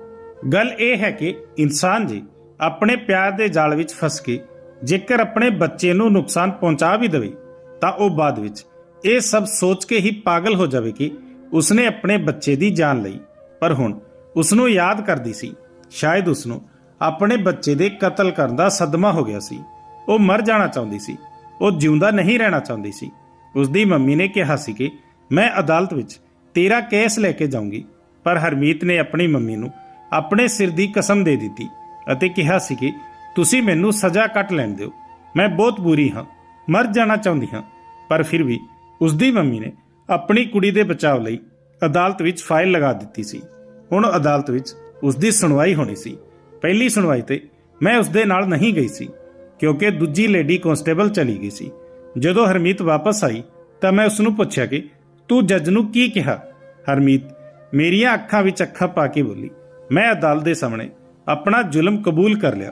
ਗੱਲ ਇਹ ਹੈ ਕਿ ਇਨਸਾਨ ਜੀ ਆਪਣੇ ਪਿਆਰ ਦੇ ਜਾਲ ਵਿੱਚ ਫਸ ਕੇ ਜੇਕਰ ਆਪਣੇ ਬੱਚੇ ਨੂੰ ਨੁਕਸਾਨ ਪਹੁੰਚਾ ਵੀ ਦੇਵੇ, ਤਾਂ ਉਹ ਬਾਅਦ ਵਿੱਚ ਇਹ ਸਭ ਸੋਚ ਕੇ ਹੀ ਪਾਗਲ ਹੋ ਜਾਵੇ ਕਿ ਉਸਨੇ ਆਪਣੇ ਬੱਚੇ ਦੀ ਜਾਨ ਲਈ, ਪਰ ਹੁਣ ਉਸ ਨੂੰ ਯਾਦ ਕਰਦੀ ਸੀ। ਸ਼ਾਇਦ ਉਸ ਨੂੰ ਆਪਣੇ ਬੱਚੇ ਦੇ ਕਤਲ ਕਰਨ ਦਾ ਸਦਮਾ ਹੋ ਗਿਆ ਸੀ। ਉਹ ਮਰ ਜਾਣਾ ਚਾਹੁੰਦੀ ਸੀ। ਉਹ ਜਿਉਂਦਾ ਨਹੀਂ ਰਹਿਣਾ ਚਾਹੁੰਦੀ ਸੀ। ਉਸ ਦੀ ਮੰਮੀ ਨੇ ਕਿਹਾ ਸੀ ਕਿ ਮੈਂ ਅਦਾਲਤ ਵਿੱਚ ਤੇਰਾ ਕੇਸ ਲੈ ਕੇ ਜਾਊਂਗੀ। ਪਰ ਹਰਮੀਤ ਨੇ ਆਪਣੀ ਮੰਮੀ ਨੂੰ ਆਪਣੇ ਸਿਰ ਦੀ ਕਸਮ ਦੇ ਦਿੱਤੀ ਅਤੇ ਕਿਹਾ ਸੀ ਕਿ ਤੁਸੀਂ ਮੈਨੂੰ ਸਜ਼ਾ ਕੱਟ ਲੈਣ ਦਿਓ। ਮੈਂ ਬਹੁਤ ਬੁਰੀ ਹਾਂ, ਮਰ ਜਾਣਾ ਚਾਹੁੰਦੀ ਹਾਂ, ਪਰ ਫਿਰ ਵੀ ਉਸ ਦੀ ਮੰਮੀ ਨੇ ਆਪਣੀ ਕੁੜੀ ਦੇ ਬਚਾਅ ਲਈ ਅਦਾਲਤ ਵਿੱਚ ਫਾਈਲ ਲਗਾ ਦਿੱਤੀ ਸੀ। ਹੁਣ ਅਦਾਲਤ ਵਿੱਚ ਉਸ ਦੀ ਸੁਣਵਾਈ ਹੋਣੀ ਸੀ। ਪਹਿਲੀ ਸੁਣਵਾਈ ਤੇ ਮੈਂ ਉਸ ਦੇ ਨਾਲ ਨਹੀਂ ਗਈ ਸੀ, ਕਿਉਂਕਿ ਦੂਜੀ ਲੇਡੀ ਕਨਸਟੇਬਲ ਚਲੀ ਗਈ ਸੀ। ਜਦੋਂ ਹਰਮੀਤ ਵਾਪਸ ਆਈ ਤਾਂ ਮੈਂ ਉਸ ਨੂੰ ਪੁੱਛਿਆ ਕਿ ਤੂੰ ਜੱਜ ਨੂੰ ਕੀ ਕਿਹਾ? ਹਰਮੀਤ ਮੇਰੀਆਂ ਅੱਖਾਂ ਵਿੱਚ ਅੱਖਾਂ ਪਾ ਕੇ ਬੋਲੀ, ਮੈਂ ਅਦਾਲਤ ਦੇ ਸਾਹਮਣੇ ਆਪਣਾ ਜ਼ੁਲਮ ਕਬੂਲ ਕਰ ਲਿਆ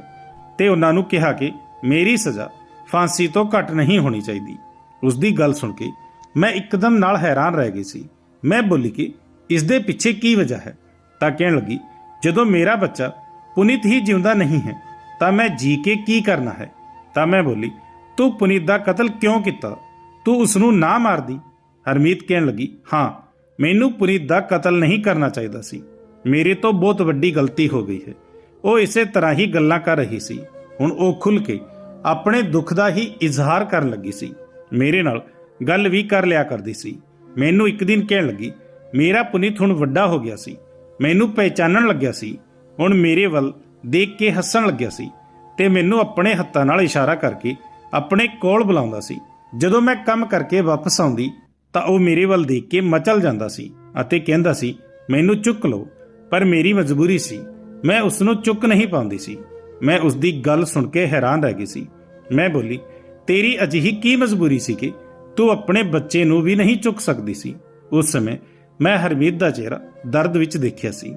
ਤੇ ਉਹਨਾਂ ਨੂੰ ਕਿਹਾ ਕਿ ਮੇਰੀ ਸਜ਼ਾ ਫਾਂਸੀ ਤੋਂ ਘੱਟ ਨਹੀਂ ਹੋਣੀ ਚਾਹੀਦੀ। ਉਸ ਦੀ ਗੱਲ ਸੁਣ ਕੇ ਮੈਂ ਇੱਕਦਮ ਨਾਲ ਹੈਰਾਨ ਰਹਿ ਗਈ ਸੀ। ਮੈਂ ਬੋਲੀ ਕਿ ਇਸ ਦੇ ਪਿੱਛੇ ਕੀ ਵਜ੍ਹਾ ਹੈ? ਤਾਂ ਕਹਿਣ ਲੱਗੀ, ਜਦੋਂ ਮੇਰਾ ਬੱਚਾ ਪੁਨੀਤ ਹੀ ਜਿਉਂਦਾ ਨਹੀਂ ਹੈ, ਤਾਂ ਮੈਂ ਜੀ ਕੇ ਕੀ ਕਰਨਾ ਹੈ? ਤਾਂ ਮੈਂ ਬੋਲੀ, ਤੂੰ ਪੁਨੀਤ ਦਾ ਕਤਲ ਕਿਉਂ ਕੀਤਾ? ਤੂੰ ਉਸ ਨੂੰ ਨਾ ਮਾਰਦੀ? ਹਰਮੀਤ ਕਹਿਣ ਲੱਗੀ, ਹਾਂ ਮੈਨੂੰ ਪੁਨੀਤ ਦਾ ਕਤਲ ਨਹੀਂ ਕਰਨਾ ਚਾਹੀਦਾ ਸੀ। ਮੇਰੇ ਤੋਂ ਬਹੁਤ ਵੱਡੀ ਗਲਤੀ ਹੋ ਗਈ ਹੈ। ਉਹ ਇਸੇ ਤਰ੍ਹਾਂ ਹੀ ਗੱਲਾਂ ਕਰ ਰਹੀ ਸੀ। ਹੁਣ ਉਹ ਖੁੱਲ ਕੇ ਆਪਣੇ ਦੁੱਖ ਦਾ ਹੀ ਇਜ਼ਹਾਰ ਕਰਨ ਲੱਗੀ ਸੀ। ਮੇਰੇ ਨਾਲ ਗੱਲ ਵੀ ਕਰ ਲਿਆ ਕਰਦੀ ਸੀ। ਮੈਨੂੰ ਇੱਕ ਦਿਨ ਕਹਿਣ ਲੱਗੀ, ਮੇਰਾ ਪੁਨੀਤ ਹੁਣ ਵੱਡਾ ਹੋ ਗਿਆ ਸੀ। ਮੈਨੂੰ ਪਹਿਚਾਨਣ ਲੱਗਿਆ ਸੀ। ਹੁਣ ਮੇਰੇ ਵੱਲ ਦੇਖ ਕੇ ਹੱਸਣ ਲੱਗਿਆ ਸੀ ਤੇ ਮੈਨੂੰ ਆਪਣੇ ਹੱਥਾਂ ਨਾਲ ਇਸ਼ਾਰਾ ਕਰਕੇ ਆਪਣੇ ਕੋਲ ਬੁਲਾਉਂਦਾ ਸੀ। ਜਦੋਂ ਮੈਂ ਕੰਮ ਕਰਕੇ ਵਾਪਸ ਆਉਂਦੀ ਤਾਂ ਉਹ ਮੇਰੇ ਵੱਲ ਦੇਖ ਕੇ ਮਚਲ ਜਾਂਦਾ ਸੀ ਅਤੇ ਕਹਿੰਦਾ ਸੀ, ਮੈਨੂੰ ਚੁੱਕ ਲਓ, ਪਰ ਮੇਰੀ ਮਜਬੂਰੀ ਸੀ। ਮੈਂ ਉਸ ਨੂੰ ਚੁੱਕ ਨਹੀਂ ਪਾਉਂਦੀ ਸੀ। ਮੈਂ ਉਸ ਦੀ ਗੱਲ ਸੁਣ ਕੇ ਹੈਰਾਨ ਰਹਿ ਗਈ ਸੀ। ਮੈਂ ਬੋਲੀ, ਤੇਰੀ ਅਜਿਹੀ ਕੀ ਮਜਬੂਰੀ ਸੀ ਕਿ ਤੂੰ ਆਪਣੇ ਬੱਚੇ ਨੂੰ ਵੀ ਨਹੀਂ ਚੁੱਕ ਸਕਦੀ ਸੀ? ਉਸ ਸਮੇਂ ਮੈਂ ਹਰਮੀਤ ਦਾ ਚਿਹਰਾ ਦਰਦ ਵਿੱਚ ਦੇਖਿਆ ਸੀ।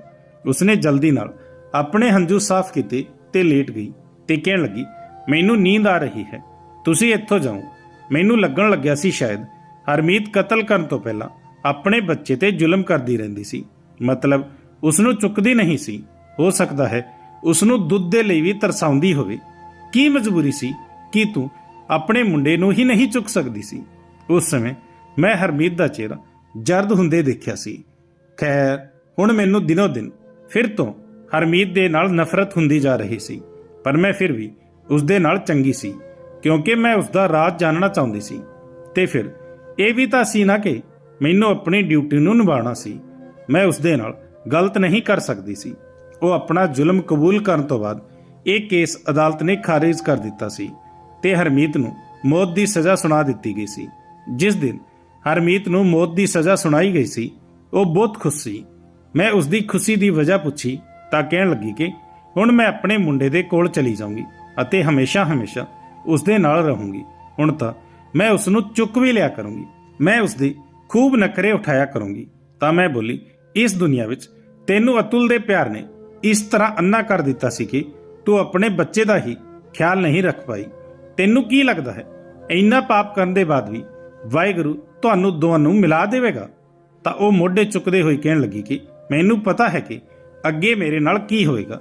ਉਸਨੇ ਜਲਦੀ ਨਾਲ ਆਪਣੇ ਹੰਝੂ ਸਾਫ਼ ਕੀਤੇ ਤੇ ਲੇਟ ਗਈ ਤੇ ਕਹਿਣ ਲੱਗੀ, ਮੈਨੂੰ ਨੀਂਦ ਆ ਰਹੀ ਹੈ। ਤੁਸੀਂ ਇੱਥੋਂ ਜਾਓ। ਮੈਨੂੰ ਲੱਗਣ ਲੱਗਿਆ ਸੀ ਸ਼ਾਇਦ ਹਰਮੀਤ ਕਤਲ ਕਰਨ ਤੋਂ ਪਹਿਲਾਂ ਆਪਣੇ ਬੱਚੇ ਤੇ ਜ਼ੁਲਮ ਕਰਦੀ ਰਹਿੰਦੀ ਸੀ। ਮਤਲਬ ਉਸ ਨੂੰ ਚੁੱਕਦੀ ਨਹੀਂ ਸੀ। ਹੋ ਸਕਦਾ ਹੈ ਉਸ ਨੂੰ ਦੁੱਧ ਦੇ ਲਈ ਵੀ ਤਰਸਾਉਂਦੀ ਹੋਵੇ। ਕੀ ਮਜਬੂਰੀ ਸੀ? ਕਿ ਤੂੰ ਆਪਣੇ ਮੁੰਡੇ ਨੂੰ ਹੀ ਨਹੀਂ ਚੁੱਕ ਸਕਦੀ ਸੀ? ਉਸ ਸਮੇਂ ਮੈਂ ਹਰਮੀਤ ਦਾ ਚਿਹਰਾ ਜਰਦ ਹੁੰਦੇ ਦੇਖਿਆ ਸੀ। ਖੈਰ, ਹੁਣ ਮੈਨੂੰ ਦਿਨੋ ਦਿਨ ਫਿਰ ਤੋਂ ਹਰਮੀਤ ਦੇ ਨਾਲ ਨਫ਼ਰਤ ਹੁੰਦੀ ਜਾ ਰਹੀ ਸੀ। ਪਰ ਮੈਂ ਫਿਰ ਵੀ ਉਸ ਦੇ ਨਾਲ ਚੰਗੀ ਸੀ, ਕਿਉਂਕਿ ਮੈਂ ਉਸ ਦਾ ਰਾਜ਼ ਜਾਣਨਾ ਚਾਹੁੰਦੀ ਸੀ। ਤੇ ਫਿਰ ਇਹ ਵੀ ਤਾਂ ਸੀ ਨਾ ਕਿ ਮੈਨੂੰ ਆਪਣੀ ਡਿਊਟੀ ਨੂੰ ਨਿਭਾਉਣਾ ਸੀ। ਮੈਂ ਉਸ ਦੇ ਨਾਲ ਗਲਤ ਨਹੀਂ ਕਰ ਸਕਦੀ ਸੀ। ਉਹ ਆਪਣਾ ਜ਼ੁਲਮ ਕਬੂਲ ਕਰਨ ਤੋਂ ਬਾਅਦ ਇਹ ਕੇਸ ਅਦਾਲਤ ਨੇ ਖਾਰਜ ਕਰ ਦਿੱਤਾ ਸੀ ਤੇ ਹਰਮੀਤ ਨੂੰ ਮੌਤ ਦੀ ਸਜ਼ਾ ਸੁਣਾ ਦਿੱਤੀ ਗਈ ਸੀ। ਜਿਸ ਦਿਨ ਹਰਮੀਤ ਨੂੰ ਮੌਤ ਦੀ ਸਜ਼ਾ ਸੁਣਾਈ ਗਈ ਸੀ, ਉਹ ਬਹੁਤ ਖੁਸ਼ ਸੀ। ਮੈਂ ਉਸ ਦੀ ਖੁਸ਼ੀ ਦੀ ਵਜ੍ਹਾ ਪੁੱਛੀ ਤਾਂ ਕਹਿਣ ਲੱਗੀ ਕਿ ਹੁਣ ਮੈਂ ਆਪਣੇ ਮੁੰਡੇ ਦੇ ਕੋਲ ਚਲੀ ਜਾਊਂਗੀ ਅਤੇ ਹਮੇਸ਼ਾ ਹਮੇਸ਼ਾ ਉਸ ਦੇ ਨਾਲ ਰਹੂੰਗੀ। ਹੁਣ ਤਾਂ ਮੈਂ ਉਸ ਨੂੰ ਚੁੱਕ ਵੀ ਲਿਆ ਕਰੂੰਗੀ। ਮੈਂ ਉਸ ਦੀ ਖੂਬ ਨਖਰੇ ਉਠਾਇਆ ਕਰੂੰਗੀ। ਤਾਂ ਮੈਂ ਬੋਲੀ, ਇਸ ਦੁਨੀਆ ਵਿੱਚ ਤੈਨੂੰ ਅਤੁਲ ਦੇ ਪਿਆਰ ਨੇ ਇਸ ਤਰ੍ਹਾਂ ਅੰਨਾ ਕਰ ਦਿੱਤਾ ਸੀ ਕਿ ਤੂੰ ਆਪਣੇ ਬੱਚੇ ਦਾ ਹੀ ਖਿਆਲ ਨਹੀਂ ਰੱਖ ਪਾਈ। ਤੈਨੂੰ ਕੀ ਲੱਗਦਾ ਹੈ? ਇੰਨਾ ਪਾਪ ਕਰਨ ਦੇ ਬਾਅਦ ਵੀ ਵਾਹਿਗੁਰੂ ਤੁਹਾਨੂੰ ਦੋਵਾਂ ਨੂੰ ਮਿਲਾ ਦੇਵੇਗਾ? ਤਾਂ ਉਹ ਮੋਢੇ ਚੁੱਕਦੇ ਹੋਏ ਕਹਿਣ ਲੱਗੀ ਕਿ ਮੈਨੂੰ ਪਤਾ ਹੈ ਕਿ ਅੱਗੇ ਮੇਰੇ ਨਾਲ ਕੀ ਹੋਵੇਗਾ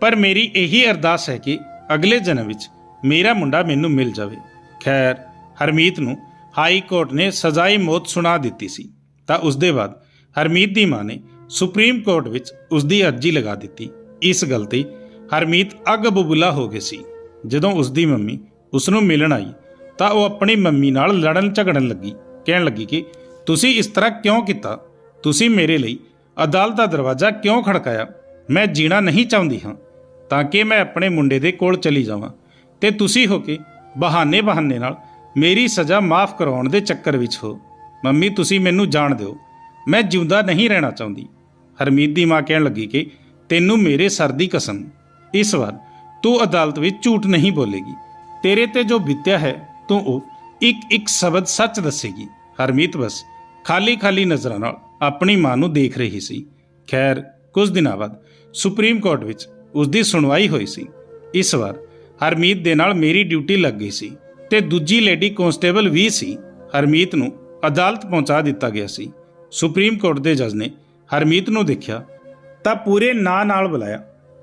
ਪਰ ਮੇਰੀ ਇਹੀ ਅਰਦਾਸ ਹੈ ਕਿ ਅਗਲੇ ਜਨਮ ਵਿੱਚ ਮੇਰਾ ਮੁੰਡਾ ਮੈਨੂੰ ਮਿਲ ਜਾਵੇ। ਖੈਰ ਹਰਮੀਤ ਨੂੰ ਹਾਈ ਕੋਰਟ ਨੇ ਸਜ਼ਾਈ ਮੌਤ ਸੁਣਾ ਦਿੱਤੀ ਸੀ। ਤਾਂ ਉਸ ਦੇ ਬਾਅਦ ਹਰਮੀਤ ਦੀ ਮਾਂ ਨੇ ਸੁਪਰੀਮ ਕੋਰਟ ਵਿੱਚ ਉਸ ਦੀ ਅਰਜ਼ੀ ਲਗਾ ਦਿੱਤੀ। ਇਸ ਗੱਲ ਤੇ ਹਰਮੀਤ ਅੱਗ ਬਬੂਲਾ ਹੋ ਗਈ ਸੀ। ਜਦੋਂ ਉਸ ਦੀ ਮੰਮੀ ਉਸ ਨੂੰ ਮਿਲਣ ਆਈ, ਤਾਂ ਉਹ ਆਪਣੀ ਮੰਮੀ ਨਾਲ ਲੜਨ ਝਗੜਨ ਲੱਗੀ। ਕਹਿਣ ਲੱਗੀ ਕਿ, ਤੁਸੀਂ ਇਸ ਤਰ੍ਹਾਂ ਕਿਉਂ ਕੀਤਾ? ਤੁਸੀਂ ਮੇਰੇ ਲਈ ਅਦਾਲਤ ਦਾ ਦਰਵਾਜ਼ਾ ਕਿਉਂ ਖੜਕਾਇਆ? ਮੈਂ ਜੀਣਾ ਨਹੀਂ ਚਾਹੁੰਦੀ ਹਾਂ। ਤਾਂ ਕਿ ਮੈਂ ਆਪਣੇ ਮੁੰਡੇ ਦੇ ਕੋਲ ਚਲੀ ਜਾਵਾਂ ਤੇ ਤੁਸੀਂ ਹੋ ਕੇ ਬਹਾਨੇ ਬਹਾਨੇ ਨਾਲ ਮੇਰੀ ਸਜ਼ਾ ਮਾਫ ਕਰਾਉਣ ਦੇ ਚੱਕਰ ਵਿੱਚ ਹੋ। ਮੰਮੀ, ਤੁਸੀਂ ਮੈਨੂੰ ਜਾਣ ਦਿਓ। ਮੈਂ ਜਿਉਂਦਾ ਨਹੀਂ ਰਹਿਣਾ ਚਾਹੁੰਦੀ। ਹਰਮੀਤ ਦੀ ਮਾਂ ਕਹਿਣ ਲੱਗੀ ਕਿ ਤੈਨੂੰ ਮੇਰੇ ਸਰ ਦੀ ਕਸਮ। ਇਸ ਵਾਰ ਤੂੰ ਅਦਾਲਤ ਵਿੱਚ ਝੂਠ ਨਹੀਂ ਬੋਲੇਗੀ। ਤੇਰੇ ਤੇ ਜੋ ਬੀਤਿਆ ਹੈ, ਤੂੰ ਉਹ ਇੱਕ ਇੱਕ ਸ਼ਬਦ ਸੱਚ ਦੱਸੇਗੀ। ਹਰਮੀਤ ਬਸ ਖਾਲੀ ਖਾਲੀ ਨਜ਼ਰਾਂ ਨਾਲ ਆਪਣੀ ਮਾਂ ਨੂੰ ਦੇਖ ਰਹੀ ਸੀ। ਖੈਰ, ਕੁਝ ਦਿਨਾਂ ਬਾਅਦ ਸੁਪਰੀਮ ਕੋਰਟ ਵਿੱਚ ਉਸ ਦੀ ਸੁਣਵਾਈ ਹੋਈ ਸੀ। ਇਸ ਵਾਰ ਹਰਮੀਤ ਦੇ ਨਾਲ ਮੇਰੀ ਡਿਊਟੀ ਲੱਗ ਗਈ ਸੀ। ਤੇ ਦੂਜੀ ਲੇਡੀ ਕਨਸਟੇਬਲ ਵੀ ਸੀ, ਹਰਮੀਤ ਨੂੰ ਅਦਾਲਤ ਪਹੁੰਚਾ ਦਿੱਤਾ ਗਿਆ ਸੀ। ਸੁਪਰੀਮ ਕੋਰਟ ਦੇ ਜੱਜ ਨੇ ਹਰਮੀਤ ਨੂੰ ਦੇਖਿਆ ਤਾਂ ਪੂਰੇ ਨਾਂ ਨਾਲ ਬੁਲਾਇਆ।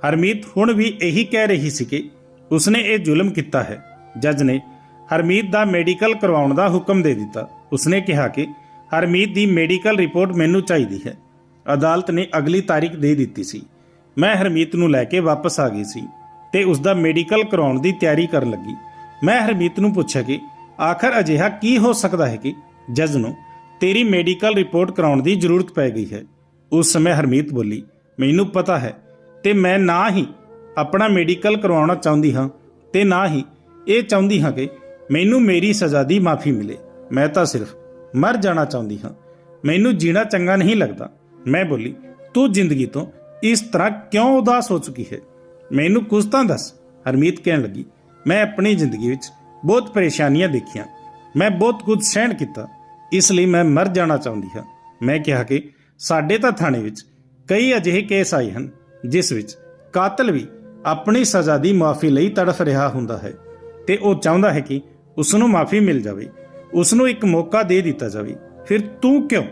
ਹਰਮੀਤ ਹੁਣ ਵੀ ਇਹੀ ਕਹਿ ਰਹੀ ਸੀ ਕਿ ਉਸਨੇ ਇਹ ਜ਼ੁਲਮ ਕੀਤਾ ਹੈ। ਜੱਜ ਨੇ ਹਰਮੀਤ ਦਾ ਮੈਡੀਕਲ ਕਰਵਾਉਣ ਦਾ ਹੁਕਮ ਦੇ ਦਿੱਤਾ। ਉਸਨੇ ਕਿਹਾ ਕਿ ਹਰਮੀਤ ਦੀ ਮੈਡੀਕਲ ਰਿਪੋਰਟ ਮੈਨੂੰ ਚਾਹੀਦੀ ਹੈ। ਅਦਾਲਤ ਨੇ ਅਗਲੀ ਤਾਰੀਖ ਦੇ ਦਿੱਤੀ ਸੀ। ਮੈਂ ਹਰਮੀਤ ਨੂੰ ਲੈ ਕੇ ਵਾਪਸ ਆ ਗਈ ਸੀ ਤੇ ਉਸ ਦਾ ਮੈਡੀਕਲ ਕਰਾਉਣ ਦੀ ਤਿਆਰੀ ਕਰਨ ਲੱਗੀ। ਮੈਂ ਹਰਮੀਤ ਨੂੰ ਪੁੱਛਿਆ ਕਿ ਆਖਰ ਅਜਿਹਾ ਕੀ ਹੋ ਸਕਦਾ ਹੈ ਕਿ ਜੱਜ ਨੂੰ ਤੇਰੀ ਮੈਡੀਕਲ ਰਿਪੋਰਟ ਕਰਾਉਣ ਦੀ ਜ਼ਰੂਰਤ ਪੈ ਗਈ ਹੈ? ਉਸ ਸਮੇਂ ਹਰਮੀਤ ਬੋਲੀ, ਮੈਨੂੰ ਪਤਾ ਹੈ ਤੇ ਮੈਂ ਨਾ ਹੀ ਆਪਣਾ ਮੈਡੀਕਲ ਕਰਵਾਉਣਾ ਚਾਹੁੰਦੀ ਹਾਂ ਤੇ ਨਾ ਹੀ ਇਹ ਚਾਹੁੰਦੀ ਹਾਂ ਕਿ ਮੈਨੂੰ ਮੇਰੀ ਸਜ਼ਾ ਦੀ ਮਾਫੀ ਮਿਲੇ। ਮੈਂ ਤਾਂ ਸਿਰਫ ਮਰ ਜਾਣਾ ਚਾਹੁੰਦੀ ਹਾਂ। ਮੈਨੂੰ ਜੀਣਾ ਚੰਗਾ ਨਹੀਂ ਲੱਗਦਾ। ਮੈਂ ਬੋਲੀ, ਤੂੰ ਜ਼ਿੰਦਗੀ ਤੋਂ ਇਸ ਤਰ੍ਹਾਂ ਕਿਉਂ ਉਦਾਸ ਹੋ ਚੁੱਕੀ ਹੈ? ਮੈਨੂੰ ਕੁਝ ਤਾਂ ਦੱਸ। ਹਰਮੀਤ ਕਹਿਣ ਲੱਗੀ ਮੈਂ ਆਪਣੀ ਜ਼ਿੰਦਗੀ ਵਿੱਚ ਬਹੁਤ ਪਰੇਸ਼ਾਨੀਆਂ ਦੇਖੀਆਂ। ਮੈਂ ਬਹੁਤ ਕੁਝ ਸਹਿਣ ਕੀਤਾ। ਇਸ ਲਈ ਮੈਂ ਮਰ ਜਾਣਾ ਚਾਹੁੰਦੀ ਹਾਂ। ਮੈਂ ਕਿਹਾ ਕਿ ਸਾਡੇ ਤਾਂ ਥਾਣੇ ਵਿੱਚ ਕਈ ਅਜਿਹੇ ਕੇਸ ਆਏ ਹਨ, ਜਿਸ ਵਿੱਚ ਕਾਤਲ ਵੀ ਆਪਣੀ ਸਜ਼ਾ ਦੀ ਮਾਫੀ ਲਈ ਤੜਫ ਰਿਹਾ ਹੁੰਦਾ ਹੈ ਤੇ ਉਹ ਚਾਹੁੰਦਾ ਹੈ ਕਿ ਉਸ ਨੂੰ ਮਾਫੀ ਮਿਲ ਜਾਵੇ। ਉਸ ਨੂੰ ਇੱਕ ਮੌਕਾ ਦੇ ਦਿੱਤਾ ਜਾਵੇ। ਫਿਰ ਤੂੰ ਕਿਉਂ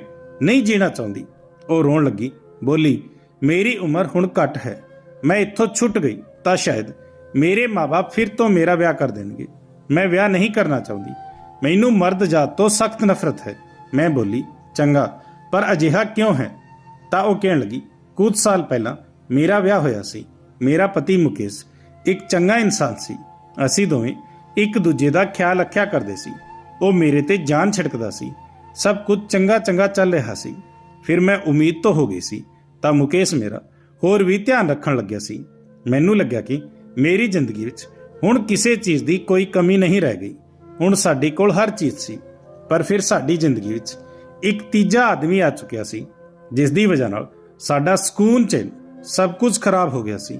ਨਹੀਂ ਜੀਣਾ ਚਾਹੁੰਦੀ? ਉਹ ਰੋਣ ਲੱਗੀ। ਬੋਲੀ, ਮੇਰੀ ਉਮਰ ਹੁਣ ਘੱਟ ਹੈ। ਮੈਂ ਇੱਥੋਂ ਛੁੱਟ ਗਈ ਤਾਂ ਸ਼ਾਇਦ ਮੇਰੇ ਮਾਪੇ ਫਿਰ ਤੋਂ ਮੇਰਾ ਵਿਆਹ ਕਰ ਦੇਣਗੇ। ਮੈਂ ਵਿਆਹ ਨਹੀਂ ਕਰਨਾ ਚਾਹੁੰਦੀ। ਮੈਨੂੰ ਮਰਦ ਜਾਤ ਤੋਂ ਸਖਤ ਨਫ਼ਰਤ ਹੈ। ਮੈਂ ਬੋਲੀ, ਚੰਗਾ, ਪਰ ਅਜਿਹਾ ਕਿਉਂ ਹੈ? ਤਾਂ ਉਹ ਕਹਿਣ ਲੱਗੀ, ਕੁਝ ਸਾਲ ਪਹਿਲਾਂ ਮੇਰਾ ਵਿਆਹ ਹੋਇਆ ਸੀ। ਮੇਰਾ ਪਤੀ ਮੁਕੇਸ਼ ਇੱਕ ਚੰਗਾ ਇਨਸਾਨ ਸੀ। ਅਸੀਂ ਦੋਵੇਂ ਇੱਕ ਦੂਜੇ ਦਾ ਖਿਆਲ ਰੱਖਿਆ ਕਰਦੇ ਸੀ। ਉਹ ਮੇਰੇ ਤੇ ਜਾਨ ਛਿੜਕਦਾ ਸੀ। ਸਭ ਕੁਝ ਚੰਗਾ ਚੰਗਾ ਚੱਲ ਰਿਹਾ ਸੀ। ਫਿਰ ਮੈਂ ਉਮੀਦ ਤੋਂ ਹੋ ਗਈ ਸੀ। ਤਾਂ ਮੁਕੇਸ਼ ਮੇਰਾ ਹੋਰ ਵੀ ਧਿਆਨ ਰੱਖਣ ਲੱਗਿਆ ਸੀ। ਮੈਨੂੰ ਲੱਗਿਆ ਕਿ ਮੇਰੀ ਜ਼ਿੰਦਗੀ ਵਿੱਚ ਹੁਣ ਕਿਸੇ ਚੀਜ਼ ਦੀ ਕੋਈ ਕਮੀ ਨਹੀਂ ਰਹਿ ਗਈ। ਹੁਣ ਸਾਡੇ ਕੋਲ ਹਰ ਚੀਜ਼ ਸੀ, ਪਰ ਫਿਰ ਸਾਡੀ ਜ਼ਿੰਦਗੀ ਵਿੱਚ ਇੱਕ ਤੀਜਾ ਆਦਮੀ ਆ ਚੁੱਕਿਆ ਸੀ ਜਿਸ ਦੀ ਵਜ੍ਹਾ ਨਾਲ ਸਾਡਾ ਸਕੂਨ ਚੈਨ ਸਭ ਕੁਝ ਖਰਾਬ ਹੋ ਗਿਆ ਸੀ।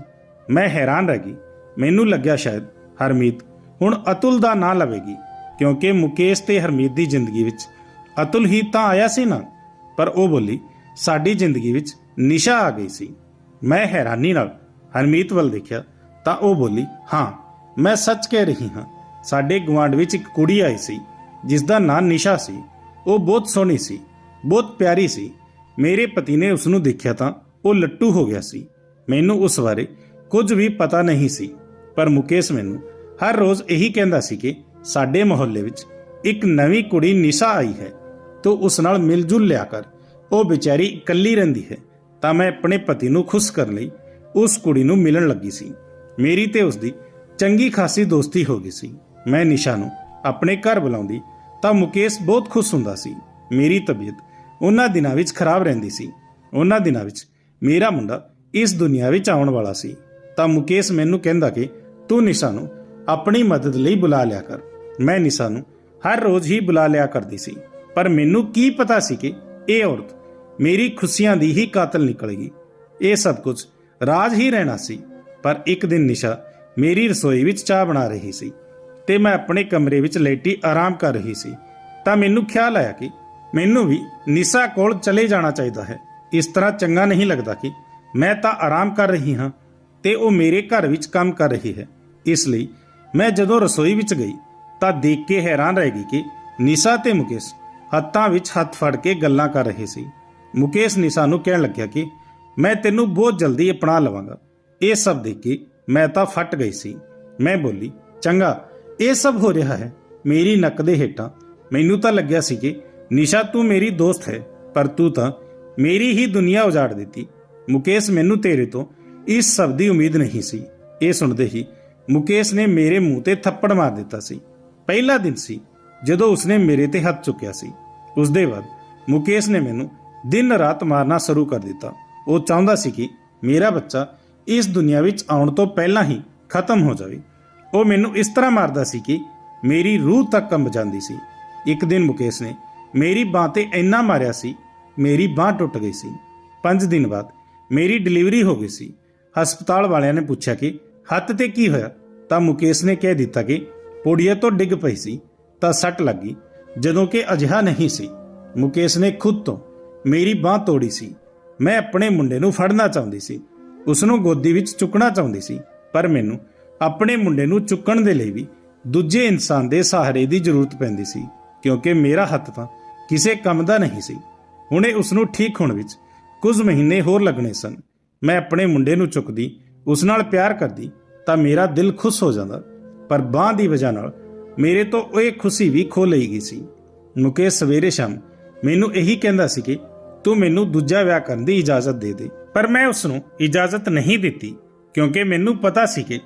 ਮੈਂ ਹੈਰਾਨ ਰਹਿ ਗਈ। ਮੈਨੂੰ ਲੱਗਿਆ ਸ਼ਾਇਦ ਹਰਮੀਤ ਹੁਣ ਅਤੁਲ ਦਾ ਨਾਂ ਲਵੇਗੀ, ਕਿਉਂਕਿ ਮੁਕੇਸ਼ ਤੇ ਹਰਮੀਤ ਦੀ ਜ਼ਿੰਦਗੀ ਵਿੱਚ ਅਤੁਲ ਹੀ ਤਾਂ ਆਇਆ ਸੀ ਨਾ, ਪਰ ਉਹ ਬੋਲੀ, ਸਾਡੀ ਜ਼ਿੰਦਗੀ ਵਿੱਚ ਨਿਸ਼ਾ ਆ ਗਈ ਸੀ। ਮੈਂ ਹੈਰਾਨੀ ਨਾਲ ਹਰਮੀਤ ਵੱਲ ਦੇਖਿਆ। ਤਾਂ ਉਹ ਬੋਲੀ, ਹਾਂ, ਮੈਂ ਸੱਚ ਕਹਿ ਰਹੀ ਹਾਂ, ਸਾਡੇ ਗੁਆਂਢ ਵਿੱਚ ਇੱਕ ਕੁੜੀ ਆਈ ਸੀ ਜਿਸ ਦਾ ਨਾਂ ਨਿਸ਼ਾ ਸੀ। ਉਹ ਬਹੁਤ ਸੋਹਣੀ ਸੀ, ਬਹੁਤ ਪਿਆਰੀ ਸੀ। ਮੇਰੇ ਪਤੀ ਨੇ ਉਸ ਨੂੰ ਦੇਖਿਆ ਤਾਂ ਉਹ ਲੱਟੂ ਹੋ ਗਿਆ ਸੀ। ਮੈਨੂੰ ਉਸ ਬਾਰੇ ਕੁਝ ਵੀ ਪਤਾ ਨਹੀਂ ਸੀ, ਪਰ ਮੁਕੇਸ਼ ਮੈਨੂੰ ਹਰ ਰੋਜ਼ ਇਹੀ ਕਹਿੰਦਾ ਸੀ ਕਿ ਸਾਡੇ ਮੁਹੱਲੇ ਵਿੱਚ ਇੱਕ ਨਵੀਂ ਕੁੜੀ ਨਿਸ਼ਾ ਆਈ ਹੈ, ਤੂੰ ਉਸ ਨਾਲ ਮਿਲ ਜੁਲ ਲਿਆ ਕਰ। ਉਹ ਵਿਚਾਰੀ ਇਕੱਲੀ ਰਹਿੰਦੀ ਹੈ, ਤਾਂ ਮੈਂ ਆਪਣੇ ਪਤੀ ਨੂੰ ਖੁਸ਼ ਕਰਨ ਲਈ ਉਸ ਕੁੜੀ ਨੂੰ ਮਿਲਣ ਲੱਗੀ ਸੀ। ਮੇਰੀ ਤੇ ਉਸ ਦੀ ਚੰਗੀ ਖਾਸੀ ਦੋਸਤੀ ਹੋ ਗਈ ਸੀ। ਮੈਂ ਨਿਸ਼ਾ ਨੂੰ ਆਪਣੇ ਘਰ ਬੁਲਾਉਂਦੀ ਤਾਂ ਮੁਕੇਸ਼ ਬਹੁਤ ਖੁਸ਼ ਹੁੰਦਾ ਸੀ। ਮੇਰੀ ਤਬੀਅਤ ਉਹਨਾਂ ਦਿਨਾਂ ਵਿੱਚ ਖਰਾਬ ਰਹਿੰਦੀ ਸੀ। ਉਹਨਾਂ ਦਿਨਾਂ ਵਿੱਚ ਮੇਰਾ ਮੁੰਡਾ ਇਸ ਦੁਨੀਆ ਵਿੱਚ ਆਉਣ ਵਾਲਾ ਸੀ। ਤਾਂ ਮੁਕੇਸ਼ ਮੈਨੂੰ ਕਹਿੰਦਾ ਕਿ ਤੂੰ ਨਿਸ਼ਾ ਨੂੰ ਆਪਣੀ ਮਦਦ ਲਈ ਬੁਲਾ ਲਿਆ ਕਰ। ਮੈਂ ਨਿਸ਼ਾ ਨੂੰ ਹਰ ਰੋਜ਼ ਹੀ ਬੁਲਾ ਲਿਆ ਕਰਦੀ ਸੀ। ਪਰ ਮੈਨੂੰ ਕੀ ਪਤਾ ਸੀ ਕਿ ਇਹ ਔਰਤ ਮੇਰੀ ਖੁਸ਼ੀਆਂ ਦੀ ਹੀ ਕਾਤਲ ਨਿਕਲੇਗੀ। ਇਹ ਸਭ ਕੁਝ ਰਾਜ ਹੀ ਰਹਿਣਾ ਸੀ। ਪਰ ਇੱਕ ਦਿਨ ਨਿਸ਼ਾ ਮੇਰੀ ਰਸੋਈ ਵਿੱਚ ਚਾਹ ਬਣਾ ਰਹੀ ਸੀ ਤੇ ਮੈਂ ਆਪਣੇ ਕਮਰੇ ਵਿੱਚ ਲੇਟੀ ਆਰਾਮ ਕਰ ਰਹੀ ਸੀ। ਤਾਂ ਮੈਨੂੰ ਖਿਆਲ ਆਇਆ ਕਿ ਮੈਨੂੰ ਵੀ ਨਿਸ਼ਾ ਕੋਲ ਚਲੇ ਜਾਣਾ ਚਾਹੀਦਾ ਹੈ। ਇਸ ਤਰ੍ਹਾਂ ਚੰਗਾ ਨਹੀਂ ਲੱਗਦਾ ਕਿ ਮੈਂ ਤਾਂ ਆਰਾਮ ਕਰ ਰਹੀ ਹਾਂ ਤੇ ਉਹ ਮੇਰੇ ਘਰ ਵਿੱਚ ਕੰਮ ਕਰ ਰਹੀ ਹੈ। ਇਸ ਲਈ ਮੈਂ ਜਦੋਂ ਰਸੋਈ ਵਿੱਚ ਗਈ ਤਾਂ ਦੇਖ ਕੇ ਹੈਰਾਨ ਰਹਿ ਗਈ ਕਿ ਨਿਸ਼ਾ ਤੇ ਮੁਕੇਸ਼ ਹੱਥਾਂ ਵਿੱਚ ਹੱਥ ਫੜ ਕੇ ਗੱਲਾਂ ਕਰ ਰਹੇ ਸੀ। ਮੁਕੇਸ਼ ਨਿਸ਼ਾ ਨੂੰ ਕਹਿਣ ਲੱਗਿਆ ਕਿ ਮੈਂ ਤੈਨੂੰ ਬਹੁਤ ਜਲਦੀ ਅਪਣਾ ਲਵਾਂਗਾ। ਇਹ ਸਭ ਦੇਖ ਕੇ ਮੈਂ ਤਾਂ ਫਟ ਗਈ ਸੀ। ਮੈਂ ਬੋਲੀ, ਚੰਗਾ, ਇਹ ਸਭ ਹੋ ਰਿਹਾ ਹੈ। ਮੇਰੀ ਨੱਕ ਦੇ ਹੇਠਾਂ ਮੈਨੂੰ ਤਾਂ ਲੱਗਿਆ ਸੀ ਕਿ ਨਿਸ਼ਾ ਤੂੰ ਮੇਰੀ ਦੋਸਤ ਹੈ, ਪਰ ਤੂੰ ਤਾਂ ਮੇਰੀ ਹੀ ਦੁਨੀਆ ਉਜਾੜ ਦਿੱਤੀ। ਮੁਕੇਸ਼ ਮੈਨੂੰ ਤੇਰੇ ਤੋਂ ਇਸ ਸਭ ਦੀ ਉਮੀਦ ਨਹੀਂ ਸੀ। ਇਹ ਸੁਣਦੇ ਹੀ ਮੁਕੇਸ਼ ਨੇ ਮੇਰੇ ਮੂੰਹ ਤੇ ਥੱਪੜ ਮਾਰ ਦਿੱਤਾ ਸੀ। ਪਹਿਲਾ ਦਿਨ ਸੀ ਜਦੋਂ ਉਸਨੇ ਮੇਰੇ ਤੇ ਹੱਥ ਚੁੱਕਿਆ ਸੀ। ਉਸ ਦੇ ਬਾਅਦ ਮੁਕੇਸ਼ ਨੇ ਮੈਨੂੰ ਦਿਨ ਰਾਤ ਮਾਰਨਾ ਸ਼ੁਰੂ ਕਰ ਦਿੱਤਾ। ਉਹ ਚਾਹੁੰਦਾ ਸੀ ਕਿ ਮੇਰਾ ਬੱਚਾ ਇਸ ਦੁਨੀਆ ਵਿੱਚ ਆਉਣ ਤੋਂ ਪਹਿਲਾਂ ਹੀ ਖਤਮ ਹੋ ਜਾਵੇ। ਉਹ ਮੈਨੂੰ ਇਸ ਤਰ੍ਹਾਂ ਮਾਰਦਾ ਸੀ ਕਿ ਮੇਰੀ ਰੂਹ ਤੱਕ ਕੰਬ ਜਾਂਦੀ ਸੀ। ਇੱਕ ਦਿਨ ਮੁਕੇਸ਼ ਨੇ ਮੇਰੀ ਬਾਹ ਤੇ ਇੰਨਾ ਮਾਰਿਆ ਸੀ, ਮੇਰੀ ਬਾਹ ਟੁੱਟ ਗਈ ਸੀ। 5 ਦਿਨ ਬਾਅਦ ਮੇਰੀ ਡਿਲੀਵਰੀ ਹੋ ਗਈ ਸੀ। ਹਸਪਤਾਲ ਵਾਲਿਆਂ ਨੇ ਪੁੱਛਿਆ ਕਿ ਹੱਥ ਤੇ ਕੀ ਹੋਇਆ? ਤਾਂ ਮੁਕੇਸ਼ ਨੇ ਕਹਿ ਦਿੱਤਾ ਕਿ ਪੌੜੀਆਂ ਤੋਂ ਡਿੱਗ ਪਈ ਸੀ, ਤਾਂ ਸੱਟ ਲੱਗੀ ਜਦੋਂ ਕਿ ਅਜਿਹਾ ਨਹੀਂ ਸੀ। ਮੁਕੇਸ਼ ਨੇ ਖੁਦ ਤੋਂ ਮੇਰੀ ਬਾਹ ਤੋੜੀ ਸੀ। ਮੈਂ ਆਪਣੇ ਮੁੰਡੇ ਨੂੰ ਫੜਨਾ ਚਾਹੁੰਦੀ ਸੀ। ਉਸ ਨੂੰ ਗੋਦੀ ਵਿੱਚ ਚੁੱਕਣਾ ਚਾਹੁੰਦੀ ਸੀ, ਪਰ ਮੈਨੂੰ ਆਪਣੇ ਮੁੰਡੇ ਨੂੰ ਚੁੱਕਣ ਦੇ ਲਈ ਵੀ ਦੂਜੇ ਇਨਸਾਨ ਦੇ ਸਹਾਰੇ ਦੀ ਜ਼ਰੂਰਤ ਪੈਂਦੀ ਸੀ, ਕਿਉਂਕਿ ਮੇਰਾ ਹੱਥ ਤਾਂ ਕਿਸੇ ਕੰਮ ਦਾ ਨਹੀਂ ਸੀ। ਹੁਣੇ ਉਸ ਨੂੰ ਠੀਕ ਹੋਣ ਵਿੱਚ ਕੁਝ ਮਹੀਨੇ ਹੋਰ ਲੱਗਣੇ ਸਨ। ਮੈਂ ਆਪਣੇ ਮੁੰਡੇ ਨੂੰ ਚੁੱਕਦੀ, ਉਸ ਨਾਲ ਪਿਆਰ ਕਰਦੀ, ਤਾਂ ਮੇਰਾ ਦਿਲ ਖੁਸ਼ ਹੋ ਜਾਂਦਾ, ਪਰ ਬਾਹ ਦੀ ਵਜ੍ਹਾ ਨਾਲ ਮੇਰੇ ਤੋਂ ਇਹ ਖੁਸ਼ੀ ਵੀ ਖੋ ਲਈ ਗਈ ਸੀ। ਮੁਕੇਸ਼ ਸਵੇਰੇ ਸ਼ਾਮ ਮੈਨੂੰ ਇਹੀ ਕਹਿੰਦਾ ਸੀ ਕਿ ਤੂੰ ਮੈਨੂੰ ਦੂਜਾ ਵਿਆਹ ਕਰਨ ਦੀ ਇਜਾਜ਼ਤ ਦੇ ਦੇ। ਪਰ ਮੈਂ ਉਸ ਨੂੰ ਇਜਾਜ਼ਤ ਨਹੀਂ ਦਿੱਤੀ, ਕਿਉਂਕਿ ਮੈਨੂੰ ਪਤਾ ਸੀ ਕਿ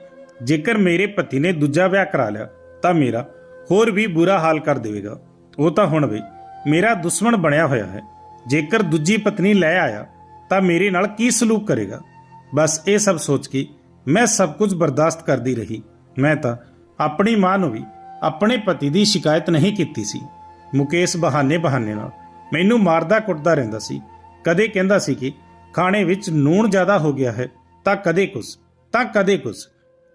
ਜੇਕਰ ਮੇਰੇ ਪਤੀ ਨੇ ਦੂਜਾ ਵਿਆਹ ਕਰਾ ਲਿਆ, ਤਾਂ ਮੇਰਾ ਹੋਰ ਵੀ ਬੁਰਾ ਹਾਲ ਕਰ ਦੇਵੇਗਾ। ਉਹ ਤਾਂ ਹੁਣ ਵੀ ਮੇਰਾ ਦੁਸ਼ਮਣ ਬਣਿਆ ਹੋਇਆ ਹੈ। ਜੇਕਰ ਦੂਜੀ ਪਤਨੀ ਲੈ ਆਇਆ, ਤਾਂ ਮੇਰੇ ਨਾਲ ਕੀ ਸਲੂਕ ਕਰੇਗਾ? ਬਸ ਇਹ ਸਭ ਸੋਚ ਕੇ ਮੈਂ ਸਭ ਕੁਝ ਬਰਦਾਸ਼ਤ ਕਰਦੀ ਰਹੀ। ਮੈਂ ਤਾਂ ਆਪਣੀ ਮਾਂ ਨੂੰ ਵੀ ਆਪਣੇ ਪਤੀ ਦੀ ਸ਼ਿਕਾਇਤ ਨਹੀਂ ਕੀਤੀ ਸੀ। ਮੁਕੇਸ਼ ਬਹਾਨੇ ਬਹਾਨੇ ਨਾਲ ਮੈਨੂੰ ਮਾਰਦਾ ਕੁੱਟਦਾ ਰਹਿੰਦਾ ਸੀ। ਕਦੇ ਕਹਿੰਦਾ ਸੀ ਕਿ ਖਾਣੇ ਵਿੱਚ ਨੂਣ ਜ਼ਿਆਦਾ ਹੋ ਗਿਆ ਹੈ, ਤਾਂ ਕਦੇ ਕੁਝ, ਤਾਂ ਕਦੇ ਕੁਝ,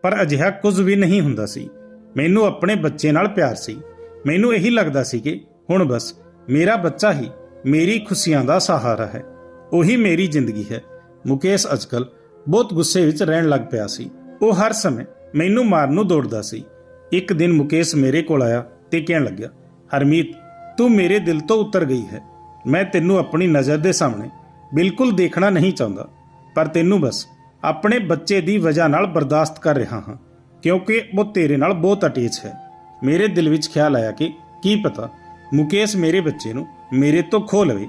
ਪਰ ਅਜਿਹਾ ਕੁਝ ਵੀ ਨਹੀਂ ਹੁੰਦਾ ਸੀ। ਮੈਨੂੰ ਆਪਣੇ ਬੱਚੇ ਨਾਲ ਪਿਆਰ ਸੀ। ਮੈਨੂੰ ਇਹੀ ਲੱਗਦਾ ਸੀ ਕਿ ਹੁਣ ਬਸ ਮੇਰਾ ਬੱਚਾ ਹੀ ਮੇਰੀ ਖੁਸ਼ੀਆਂ ਦਾ ਸਹਾਰਾ ਹੈ। ਉਹੀ ਮੇਰੀ ਜ਼ਿੰਦਗੀ ਹੈ। ਮੁਕੇਸ਼ ਅੱਜਕੱਲ ਬਹੁਤ ਗੁੱਸੇ ਵਿੱਚ ਰਹਿਣ ਲੱਗ ਪਿਆ ਸੀ। ਉਹ ਹਰ ਸਮੇਂ ਮੈਨੂੰ ਮਾਰਨ ਨੂੰ ਦੌੜਦਾ ਸੀ। ਇੱਕ ਦਿਨ ਮੁਕੇਸ਼ ਮੇਰੇ ਕੋਲ ਆਇਆ ਤੇ ਕਹਿਣ ਲੱਗਿਆ, ਹਰਮੀਤ, ਤੂੰ ਮੇਰੇ ਦਿਲ ਤੋਂ ਉਤਰ ਗਈ ਹੈ। ਮੈਂ ਤੈਨੂੰ ਆਪਣੀ ਨਜ਼ਰ ਦੇ ਸਾਹਮਣੇ ਬਿਲਕੁਲ ਦੇਖਣਾ ਨਹੀਂ ਚਾਹੁੰਦਾ। ਪਰ ਤੈਨੂੰ ਬਸ ਆਪਣੇ ਬੱਚੇ ਦੀ ਵਜ੍ਹਾ ਨਾਲ ਬਰਦਾਸ਼ਤ ਕਰ ਰਿਹਾ ਹਾਂ, ਕਿਉਂਕਿ ਉਹ ਤੇਰੇ ਨਾਲ ਬਹੁਤ ਅਟੈਚ ਹੈ। ਮੇਰੇ ਦਿਲ ਵਿੱਚ ਖਿਆਲ ਆਇਆ ਕਿ ਕੀ ਪਤਾ ਮੁਕੇਸ਼ ਮੇਰੇ ਬੱਚੇ ਨੂੰ ਮੇਰੇ ਤੋਂ ਖੋ ਲਵੇ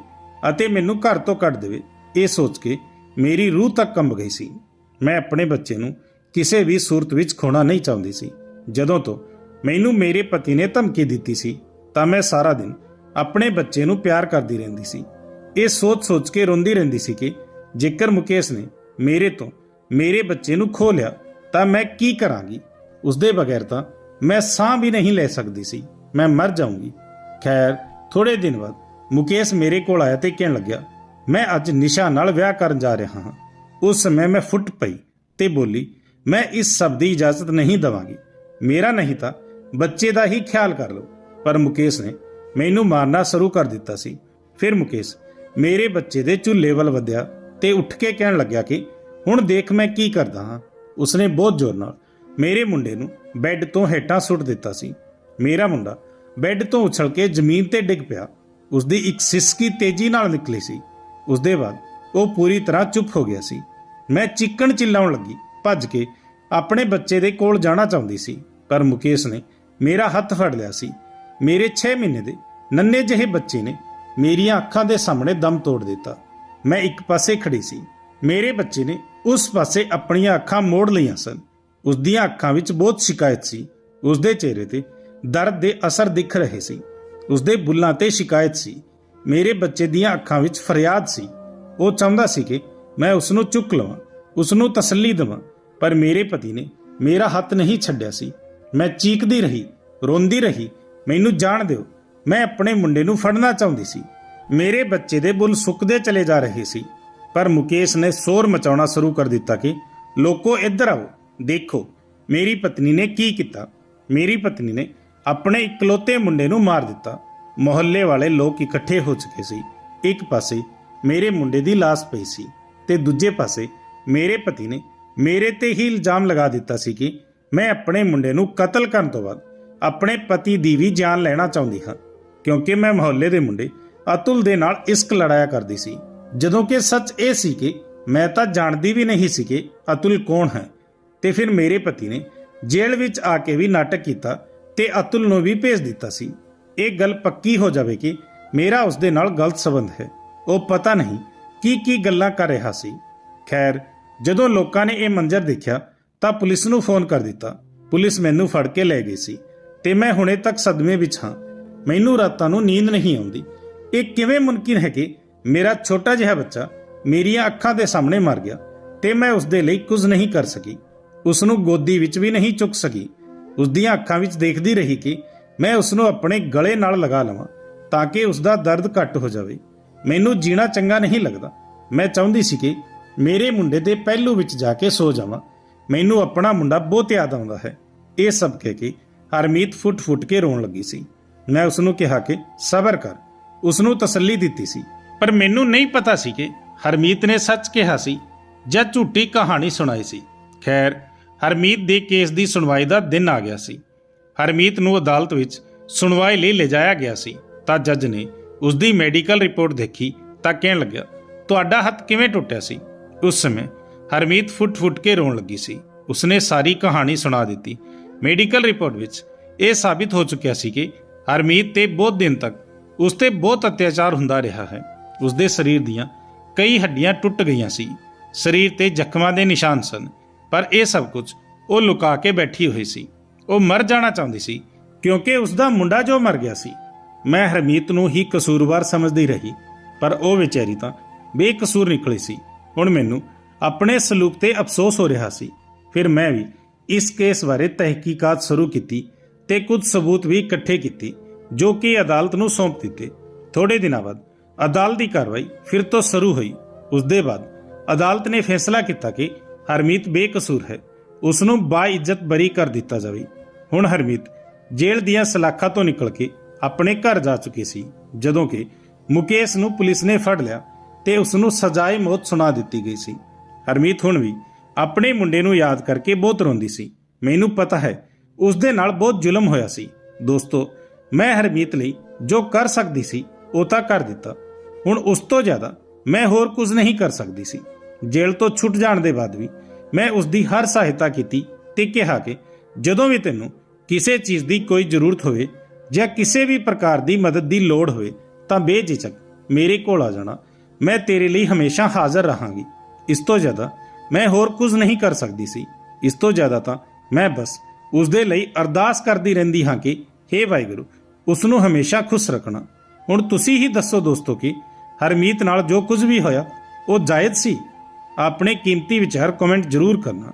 ਅਤੇ ਮੈਨੂੰ ਘਰ ਤੋਂ ਕੱਢ ਦੇਵੇ। ਇਹ ਸੋਚ ਕੇ ਮੇਰੀ ਰੂਹ ਤੱਕ ਕੰਬ ਗਈ ਸੀ। ਮੈਂ ਆਪਣੇ ਬੱਚੇ ਨੂੰ ਕਿਸੇ ਵੀ ਸੂਰਤ ਵਿੱਚ ਖੋਣਾ ਨਹੀਂ ਚਾਹੁੰਦੀ ਸੀ। ਜਦੋਂ ਤੋਂ ਮੈਨੂੰ ਮੇਰੇ ਪਤੀ ਨੇ ਧਮਕੀ ਦਿੱਤੀ ਸੀ, ਤਾਂ ਮੈਂ ਸਾਰਾ ਦਿਨ ਆਪਣੇ ਬੱਚੇ ਨੂੰ ਪਿਆਰ ਕਰਦੀ ਰਹਿੰਦੀ ਸੀ। ਇਹ ਸੋਚ-ਸੋਚ ਕੇ ਰੋਂਦੀ ਰਹਿੰਦੀ ਸੀ ਕਿ ਜੇਕਰ ਮੁਕੇਸ਼ ਨੇ ਮੇਰੇ ਤੋਂ ਮੇਰੇ ਬੱਚੇ ਨੂੰ ਖੋ ਲਿਆ, ਤਾਂ ਮੈਂ ਕੀ ਕਰਾਂਗੀ? ਉਸ ਦੇ ਬਗੈਰ ਤਾਂ ਮੈਂ ਸਾਹ ਵੀ ਨਹੀਂ ਲੈ ਸਕਦੀ ਸੀ। ਮੈਂ ਮਰ ਜਾਊਂਗੀ। ਖੈਰ ਥੋੜੇ ਦਿਨ ਬਾਅਦ ਮੁਕੇਸ਼ ਮੇਰੇ ਕੋਲ ਆਇਆ ਤੇ ਕਹਿਣ ਲੱਗਿਆ, ਮੈਂ ਅੱਜ ਨਿਸ਼ਾ ਨਾਲ ਵਿਆਹ ਕਰਨ ਜਾ ਰਿਹਾ ਹਾਂ। ਉਸ ਸਮੇਂ ਮੈਂ ਫੁੱਟ ਪਈ ਤੇ ਬੋਲੀ, ਮੈਂ ਇਸ ਸਭ ਦੀ ਇਜਾਜ਼ਤ ਨਹੀਂ ਦਵਾਂਗੀ। ਮੇਰਾ ਨਹੀਂ ਤਾਂ ਬੱਚੇ ਦਾ ਹੀ ਖਿਆਲ ਕਰ ਲਓ। ਪਰ ਮੁਕੇਸ਼ ਨੇ ਮੈਨੂੰ ਮਾਰਨਾ ਸ਼ੁਰੂ ਕਰ ਦਿੱਤਾ ਸੀ। ਫਿਰ ਮੁਕੇਸ਼ ਮੇਰੇ ਬੱਚੇ ਦੇ ਝੁੱਲੇ ਵੱਲ ਵਧਿਆ ਤੇ ਉੱਠ ਕੇ ਕਹਿਣ ਲੱਗਿਆ ਕਿ, ਹੁਣ ਦੇਖ ਮੈਂ ਕੀ ਕਰਦਾ ਹਾਂ। ਉਸਨੇ ਬਹੁਤ ਜ਼ੋਰ ਨਾਲ ਮੇਰੇ ਮੁੰਡੇ ਨੂੰ ਬੈੱਡ ਤੋਂ ਹੇਠਾਂ ਸੁੱਟ ਦਿੱਤਾ ਸੀ। ਮੇਰਾ ਮੁੰਡਾ ਬੈੱਡ ਤੋਂ ਉਛਲ ਕੇ ਜ਼ਮੀਨ ਤੇ ਡਿੱਗ ਪਿਆ। ਉਸ ਦੀ ਇੱਕ ਸਿਸਕੀ ਤੇਜ਼ੀ ਨਾਲ ਨਿਕਲੀ ਸੀ। ਉਸ ਦੇ ਬਾਅਦ ਉਹ ਪੂਰੀ ਤਰ੍ਹਾਂ ਚੁੱਪ ਹੋ ਗਿਆ ਸੀ। ਮੈਂ ਚੀਕਣ ਚਿੱਲਾਉਣ ਲੱਗੀ, ਭੱਜ ਕੇ ਆਪਣੇ ਬੱਚੇ ਦੇ ਕੋਲ ਜਾਣਾ ਚਾਹੁੰਦੀ ਸੀ, ਪਰ ਮੁਕੇਸ਼ ਨੇ ਮੇਰਾ ਹੱਥ ਫੜ ਲਿਆ ਸੀ। ਮੇਰੇ 6 ਮਹੀਨੇ ਦੇ ਨੰਨੇ ਜਿਹੇ ਬੱਚੇ ਨੇ ਮੇਰੀਆਂ ਅੱਖਾਂ ਦੇ ਸਾਹਮਣੇ ਦਮ ਤੋੜ ਦਿੱਤਾ। ਮੈਂ ਇੱਕ ਪਾਸੇ ਖੜੀ ਸੀ। ਮੇਰੇ ਬੱਚੇ ਨੇ ਉਸ ਪਾਸੇ ਆਪਣੀਆਂ ਅੱਖਾਂ ਮੋੜ ਲਈਆਂ ਸਨ। ਉਸ ਦੀਆਂ ਅੱਖਾਂ ਵਿੱਚ ਬਹੁਤ ਸ਼ਿਕਾਇਤ ਸੀ। ਉਸ ਦੇ ਚਿਹਰੇ ਤੇ ਦਰਦ ਦੇ ਅਸਰ ਦਿਖ ਰਹੇ ਸੀ। ਉਸ ਦੇ ਬੁੱਲਾਂ ਤੇ ਸ਼ਿਕਾਇਤ ਸੀ। ਮੇਰੇ ਬੱਚੇ ਦੀਆਂ ਅੱਖਾਂ ਵਿੱਚ ਫਰਿਆਦ ਸੀ। ਉਹ ਚਾਹੁੰਦਾ ਸੀ ਕਿ ਮੈਂ ਉਸ ਨੂੰ ਚੁੱਕ ਲਵਾਂ ਉਸ ਨੂੰ ਤਸੱਲੀ ਦੇਵਾਂ, ਪਰ ਮੇਰੇ ਪਤੀ ਨੇ ਮੇਰਾ ਹੱਥ ਨਹੀਂ ਛੱਡਿਆ ਸੀ। ਮੈਂ ਚੀਕਦੀ ਰਹੀ, ਰੋਂਦੀ ਰਹੀ। ਮੈਨੂੰ ਜਾਣ ਦਿਓ। ਮੈਂ ਆਪਣੇ ਮੁੰਡੇ ਨੂੰ ਫੜਨਾ ਚਾਹੁੰਦੀ ਸੀ। ਮੇਰੇ ਬੱਚੇ ਦੇ ਬੁੱਲ ਸੁੱਕਦੇ ਚਲੇ ਜਾ ਰਹੇ ਸੀ। ਪਰ ਮੁਕੇਸ਼ ਨੇ ਸ਼ੋਰ ਮਚਾਉਣਾ ਸ਼ੁਰੂ ਕਰ ਦਿੱਤਾ ਕਿ, ਲੋਕੋ, ਇੱਧਰ ਆਓ। ਦੇਖੋ, ਮੇਰੀ ਪਤਨੀ ਨੇ ਕੀ ਕੀਤਾ? ਮੇਰੀ ਪਤਨੀ ਨੇ ਆਪਣੇ ਇਕਲੌਤੇ ਮੁੰਡੇ ਨੂੰ ਮਾਰ ਦਿੱਤਾ। ਮੁਹੱਲੇ ਵਾਲੇ ਲੋਕ ਇਕੱਠੇ ਹੋ ਚੁੱਕੇ ਸੀ। ਇੱਕ ਪਾਸੇ ਮੇਰੇ ਮੁੰਡੇ ਦੀ ਲਾਸ਼ ਪਈ ਸੀ ਤੇ ਦੂਜੇ ਪਾਸੇ ਮੇਰੇ ਪਤੀ ਨੇ ਮੇਰੇ ਤੇ ਹੀ ਇਲਜ਼ਾਮ ਲਗਾ ਦਿੱਤਾ ਸੀ ਕਿ, ਮੈਂ ਆਪਣੇ ਮੁੰਡੇ ਨੂੰ ਕਤਲ ਕਰਨ ਤੋਂ ਬਾਅਦ ਆਪਣੇ ਪਤੀ ਦੀ ਵੀ ਜਾਨ ਲੈਣਾ ਚਾਹੁੰਦੀ ਹਾਂ। ਕਿਉਂਕਿ ਮੈਂ ਮੁਹੱਲੇ ਦੇ ਮੁੰਡੇ ਅਤੁਲ ਦੇ ਨਾਲ ਇਸ਼ਕ ਲੜਾਇਆ ਕਰਦੀ ਸੀ। ਜਦੋਂ ਕਿ ਸੱਚ ਇਹ ਸੀ ਕਿ ਮੈਂ ਤਾਂ ਜਾਣਦੀ ਵੀ ਨਹੀਂ ਸੀ ਕਿ ਅਤੁਲ ਕੌਣ ਹੈ। ਤੇ ਫਿਰ ਮੇਰੇ ਪਤੀ ਨੇ ਜੇਲ੍ਹ ਵਿੱਚ ਆ ਕੇ ਵੀ ਨਾਟਕ ਕੀਤਾ ਤੇ ਅਤੁਲ ਨੂੰ ਵੀ ਭੇਜ ਦਿੱਤਾ ਸੀ। ਇਹ ਗੱਲ ਪੱਕੀ ਹੋ ਜਾਵੇ ਕਿ ਮੇਰਾ ਉਸ ਦੇ ਨਾਲ ਗਲਤ ਸਬੰਧ ਹੈ। ਉਹ ਪਤਾ ਨਹੀਂ ਕੀ ਕੀ ਗੱਲਾਂ ਕਰ ਰਿਹਾ ਸੀ। ਖੈਰ, ਜਦੋਂ ਲੋਕਾਂ ਨੇ ਇਹ ਮੰਜ਼ਰ ਦੇਖਿਆ ਤਾਂ ਪੁਲਿਸ ਨੂੰ ਫੋਨ ਕਰ ਦਿੱਤਾ। ਪੁਲਿਸ ਮੈਨੂੰ ਫੜ ਕੇ ਲੈ ਗਈ ਸੀ ਤੇ ਮੈਂ ਹੁਣੇ ਤੱਕ ਸਦਮੇ ਵਿੱਚ ਹਾਂ। ਮੈਨੂੰ ਰਾਤਾਂ ਨੂੰ ਨੀਂਦ ਨਹੀਂ ਆਉਂਦੀ। ਇਹ ਕਿਵੇਂ ਮੁਮਕਿਨ ਹੈ ਕਿ ਮੇਰਾ ਛੋਟਾ ਜਿਹਾ ਬੱਚਾ ਮੇਰੀਆਂ ਅੱਖਾਂ ਦੇ ਸਾਹਮਣੇ ਮਰ ਗਿਆ ਤੇ ਮੈਂ ਉਸ ਦੇ ਲਈ ਕੁਝ ਨਹੀਂ ਕਰ ਸਕੀ। ਉਸ ਨੂੰ ਗੋਦੀ ਵਿੱਚ ਵੀ ਨਹੀਂ ਚੁੱਕ ਸਕੀ। ਉਸ ਦੀਆਂ ਅੱਖਾਂ ਵਿੱਚ ਦੇਖਦੀ ਰਹੀ ਕਿ ਮੈਂ ਉਸ ਨੂੰ ਆਪਣੇ ਗਲੇ ਨਾਲ ਲਗਾ ਲਵਾਂ ਤਾਂ ਕਿ ਉਸ ਦਾ ਦਰਦ ਘੱਟ ਹੋ ਜਾਵੇ। ਮੈਨੂੰ ਜੀਣਾ ਚੰਗਾ ਨਹੀਂ ਲੱਗਦਾ। ਮੈਂ ਚਾਹੁੰਦੀ ਸੀ ਕਿ ਮੇਰੇ ਮੁੰਡੇ ਦੇ ਪਹਿਲੂ ਵਿੱਚ ਜਾ ਕੇ ਸੋ ਜਾਵਾਂ। ਮੈਨੂੰ ਆਪਣਾ ਮੁੰਡਾ ਬਹੁਤ ਯਾਦ ਆਉਂਦਾ ਹੈ। ਇਹ ਸਭ ਕਹਿ ਕੇ ਹਰਮੀਤ ਫੁੱਟ-ਫੁੱਟ ਕੇ ਰੋਣ ਲੱਗੀ ਸੀ। ਮੈਂ ਉਸ ਨੂੰ ਕਿਹਾ ਕਿ ਸਬਰ ਕਰ। ਉਸ ਨੂੰ ਤਸੱਲੀ ਦਿੱਤੀ ਸੀ। ਪਰ ਮੈਨੂੰ ਨਹੀਂ ਪਤਾ ਸੀ ਕਿ ਹਰਮੀਤ ਨੇ ਸੱਚ ਕਿਹਾ ਸੀ ਜਾਂ ਝੂਠੀ ਕਹਾਣੀ ਸੁਣਾਈ ਸੀ। ਖੈਰ, ਹਰਮੀਤ ਦੇ ਕੇਸ ਦੀ ਸੁਣਵਾਈ ਦਾ ਦਿਨ ਆ ਗਿਆ ਸੀ। ਹਰਮੀਤ ਨੂੰ ਅਦਾਲਤ ਵਿੱਚ ਸੁਣਵਾਈ ਲਈ ਲਿਜਾਇਆ ਗਿਆ ਸੀ। ਤਾਂ ਜੱਜ ਨੇ ਉਸ ਦੀ ਮੈਡੀਕਲ ਰਿਪੋਰਟ ਦੇਖੀ ਤਾਂ ਕਹਿਣ ਲੱਗਿਆ, ਤੁਹਾਡਾ ਹੱਥ ਕਿਵੇਂ ਟੁੱਟਿਆ ਸੀ? ਉਸ ਸਮੇਂ ਹਰਮੀਤ ਫੁੱਟ-ਫੁੱਟ ਕੇ ਰੋਣ ਲੱਗੀ ਸੀ। ਉਸਨੇ ਸਾਰੀ ਕਹਾਣੀ ਸੁਣਾ ਦਿੱਤੀ। ਮੈਡੀਕਲ ਰਿਪੋਰਟ ਵਿੱਚ ਇਹ ਸਾਬਿਤ ਹੋ ਚੁੱਕਿਆ ਸੀ ਕਿ ਹਰਮੀਤ ਤੇ ਬਹੁਤ ਦਿਨ ਤੱਕ ਉਸ ਤੇ ਬਹੁਤ ਅਤਿਆਚਾਰ ਹੁੰਦਾ ਰਿਹਾ ਹੈ। ਉਸ ਦੇ ਸਰੀਰ ਦੀਆਂ ਕਈ ਹੱਡੀਆਂ ਟੁੱਟ ਗਈਆਂ ਸੀ। ਸਰੀਰ ਤੇ ਜ਼ਖਮਾਂ ਦੇ ਨਿਸ਼ਾਨ ਸਨ, ਪਰ ਇਹ ਸਭ ਕੁਝ ਉਹ ਲੁਕਾ ਕੇ ਬੈਠੀ ਹੋਈ ਸੀ। ਉਹ ਮਰ ਜਾਣਾ ਚਾਹੁੰਦੀ ਸੀ, ਕਿਉਂਕਿ ਉਸ ਦਾ ਮੁੰਡਾ ਜੋ ਮਰ ਗਿਆ ਸੀ। ਮੈਂ ਹਰਮੀਤ ਨੂੰ ਹੀ ਕਸੂਰਵਾਰ ਸਮਝਦੀ ਰਹੀ, ਪਰ ਉਹ ਵਿਚਾਰੀ ਤਾਂ ਬੇਕਸੂਰ ਨਿਕਲੀ ਸੀ। ਹੁਣ ਮੈਨੂੰ ਆਪਣੇ ਸਲੂਕ ਤੇ ਅਫਸੋਸ ਹੋ ਰਿਹਾ ਸੀ। ਫਿਰ ਮੈਂ ਵੀ ਇਸ ਕੇਸ ਬਾਰੇ ਤਹਿਕੀਕਾਤ ਸ਼ੁਰੂ ਕੀਤੀ ਤੇ ਕੁਝ ਸਬੂਤ ਵੀ ਇਕੱਠੇ ਕੀਤੇ, ਜੋ ਕਿ ਅਦਾਲਤ ਨੂੰ ਸੌਂਪ ਦਿੱਤੇ। ਥੋੜੇ ਦਿਨਾਂ ਬਾਅਦ ਅਦਾਲਤ ਦੀ ਕਾਰਵਾਈ ਫਿਰ ਤੋਂ ਸ਼ੁਰੂ ਹੋਈ। ਉਸ ਦੇ ਬਾਅਦ ਅਦਾਲਤ ਨੇ ਫੈਸਲਾ ਕੀਤਾ ਕਿ ਹਰਮੀਤ ਬੇਕਸੂਰ ਹੈ। ਉਸ ਨੂੰ ਬਾਇੱਜ਼ਤ ਬਰੀ ਕਰ ਦਿੱਤਾ ਜਾਵੇ। ਹੁਣ ਹਰਮੀਤ ਜੇਲ੍ਹ ਦੀਆਂ ਸਲਾਖਾਂ ਤੋਂ ਨਿਕਲ ਕੇ ਆਪਣੇ ਘਰ ਜਾ ਚੁੱਕੀ ਸੀ, ਜਦੋਂ ਕਿ ਮੁਕੇਸ਼ ਨੂੰ ਪੁਲਿਸ ਨੇ ਫੜ ਲਿਆ ਤੇ ਉਸ ਨੂੰ ਸਜ਼ਾਏ ਮੌਤ ਸੁਣਾ ਦਿੱਤੀ ਗਈ ਸੀ। ਹਰਮੀਤ ਹੁਣ ਵੀ ਆਪਣੇ ਮੁੰਡੇ ਨੂੰ ਯਾਦ ਕਰਕੇ ਬਹੁਤ ਰੋਂਦੀ ਸੀ। ਮੈਨੂੰ ਪਤਾ ਹੈ ਉਸ ਦੇ ਨਾਲ ਬਹੁਤ ਜ਼ੁਲਮ ਹੋਇਆ ਸੀ। ਦੋਸਤੋ, ਮੈਂ ਹਰਮੀਤ ਲਈ ਜੋ ਕਰ ਸਕਦੀ ਸੀ, ਉਹ ਤਾਂ ਕਰ ਦਿੱਤਾ। ਹੁਣ ਉਸ ਤੋਂ ਜ਼ਿਆਦਾ ਮੈਂ ਹੋਰ ਕੁਝ ਨਹੀਂ ਕਰ ਸਕਦੀ ਸੀ। ਜੇਲ੍ਹ ਤੋਂ ਛੁੱਟ ਜਾਣ ਦੇ ਬਾਅਦ ਵੀ ਮੈਂ ਉਸ ਦੀ ਹਰ ਸਹਾਇਤਾ ਕੀਤੀ ਤੇ ਕਿਹਾ ਕਿ ਜਦੋਂ ਵੀ ਤੈਨੂੰ ਕਿਸੇ ਚੀਜ਼ ਦੀ ਕੋਈ ਜ਼ਰੂਰਤ ਹੋਵੇ ਜਾਂ ਕਿਸੇ ਵੀ ਪ੍ਰਕਾਰ ਦੀ ਮਦਦ ਦੀ ਲੋੜ ਹੋਵੇ, ਤਾਂ ਬੇਝਿਜਕ ਮੇਰੇ ਕੋਲ ਆ ਜਾਣਾ। ਮੈਂ ਤੇਰੇ ਲਈ ਹਮੇਸ਼ਾ ਹਾਜ਼ਰ ਰਹਾਂਗੀ। ਇਸ ਤੋਂ ਜ਼ਿਆਦਾ ਮੈਂ ਹੋਰ ਕੁਝ ਨਹੀਂ ਕਰ ਸਕਦੀ ਸੀ। ਇਸ ਤੋਂ ਜ਼ਿਆਦਾ ਤਾਂ ਮੈਂ ਬਸ ਉਸ ਦੇ ਲਈ ਅਰਦਾਸ ਕਰਦੀ ਰਹਿੰਦੀ ਹਾਂ ਕਿ हे ਵਾਹਿਗੁਰੂ ਉਸ ਨੂੰ ਹਮੇਸ਼ਾ ਖੁਸ਼ ਰੱਖਣਾ। ਹੁਣ ਤੁਸੀਂ ਹੀ ਦੱਸੋ ਦੋਸਤੋ ਕਿ ਹਰਮੀਤ ਨਾਲ ਜੋ ਕੁਝ ਵੀ ਹੋਇਆ, ਉਹ ਜਾਇਜ਼ ਸੀ? ਆਪਣੇ ਕੀਮਤੀ ਵਿਚਾਰ ਕਮੈਂਟ ਜ਼ਰੂਰ ਕਰਨਾ।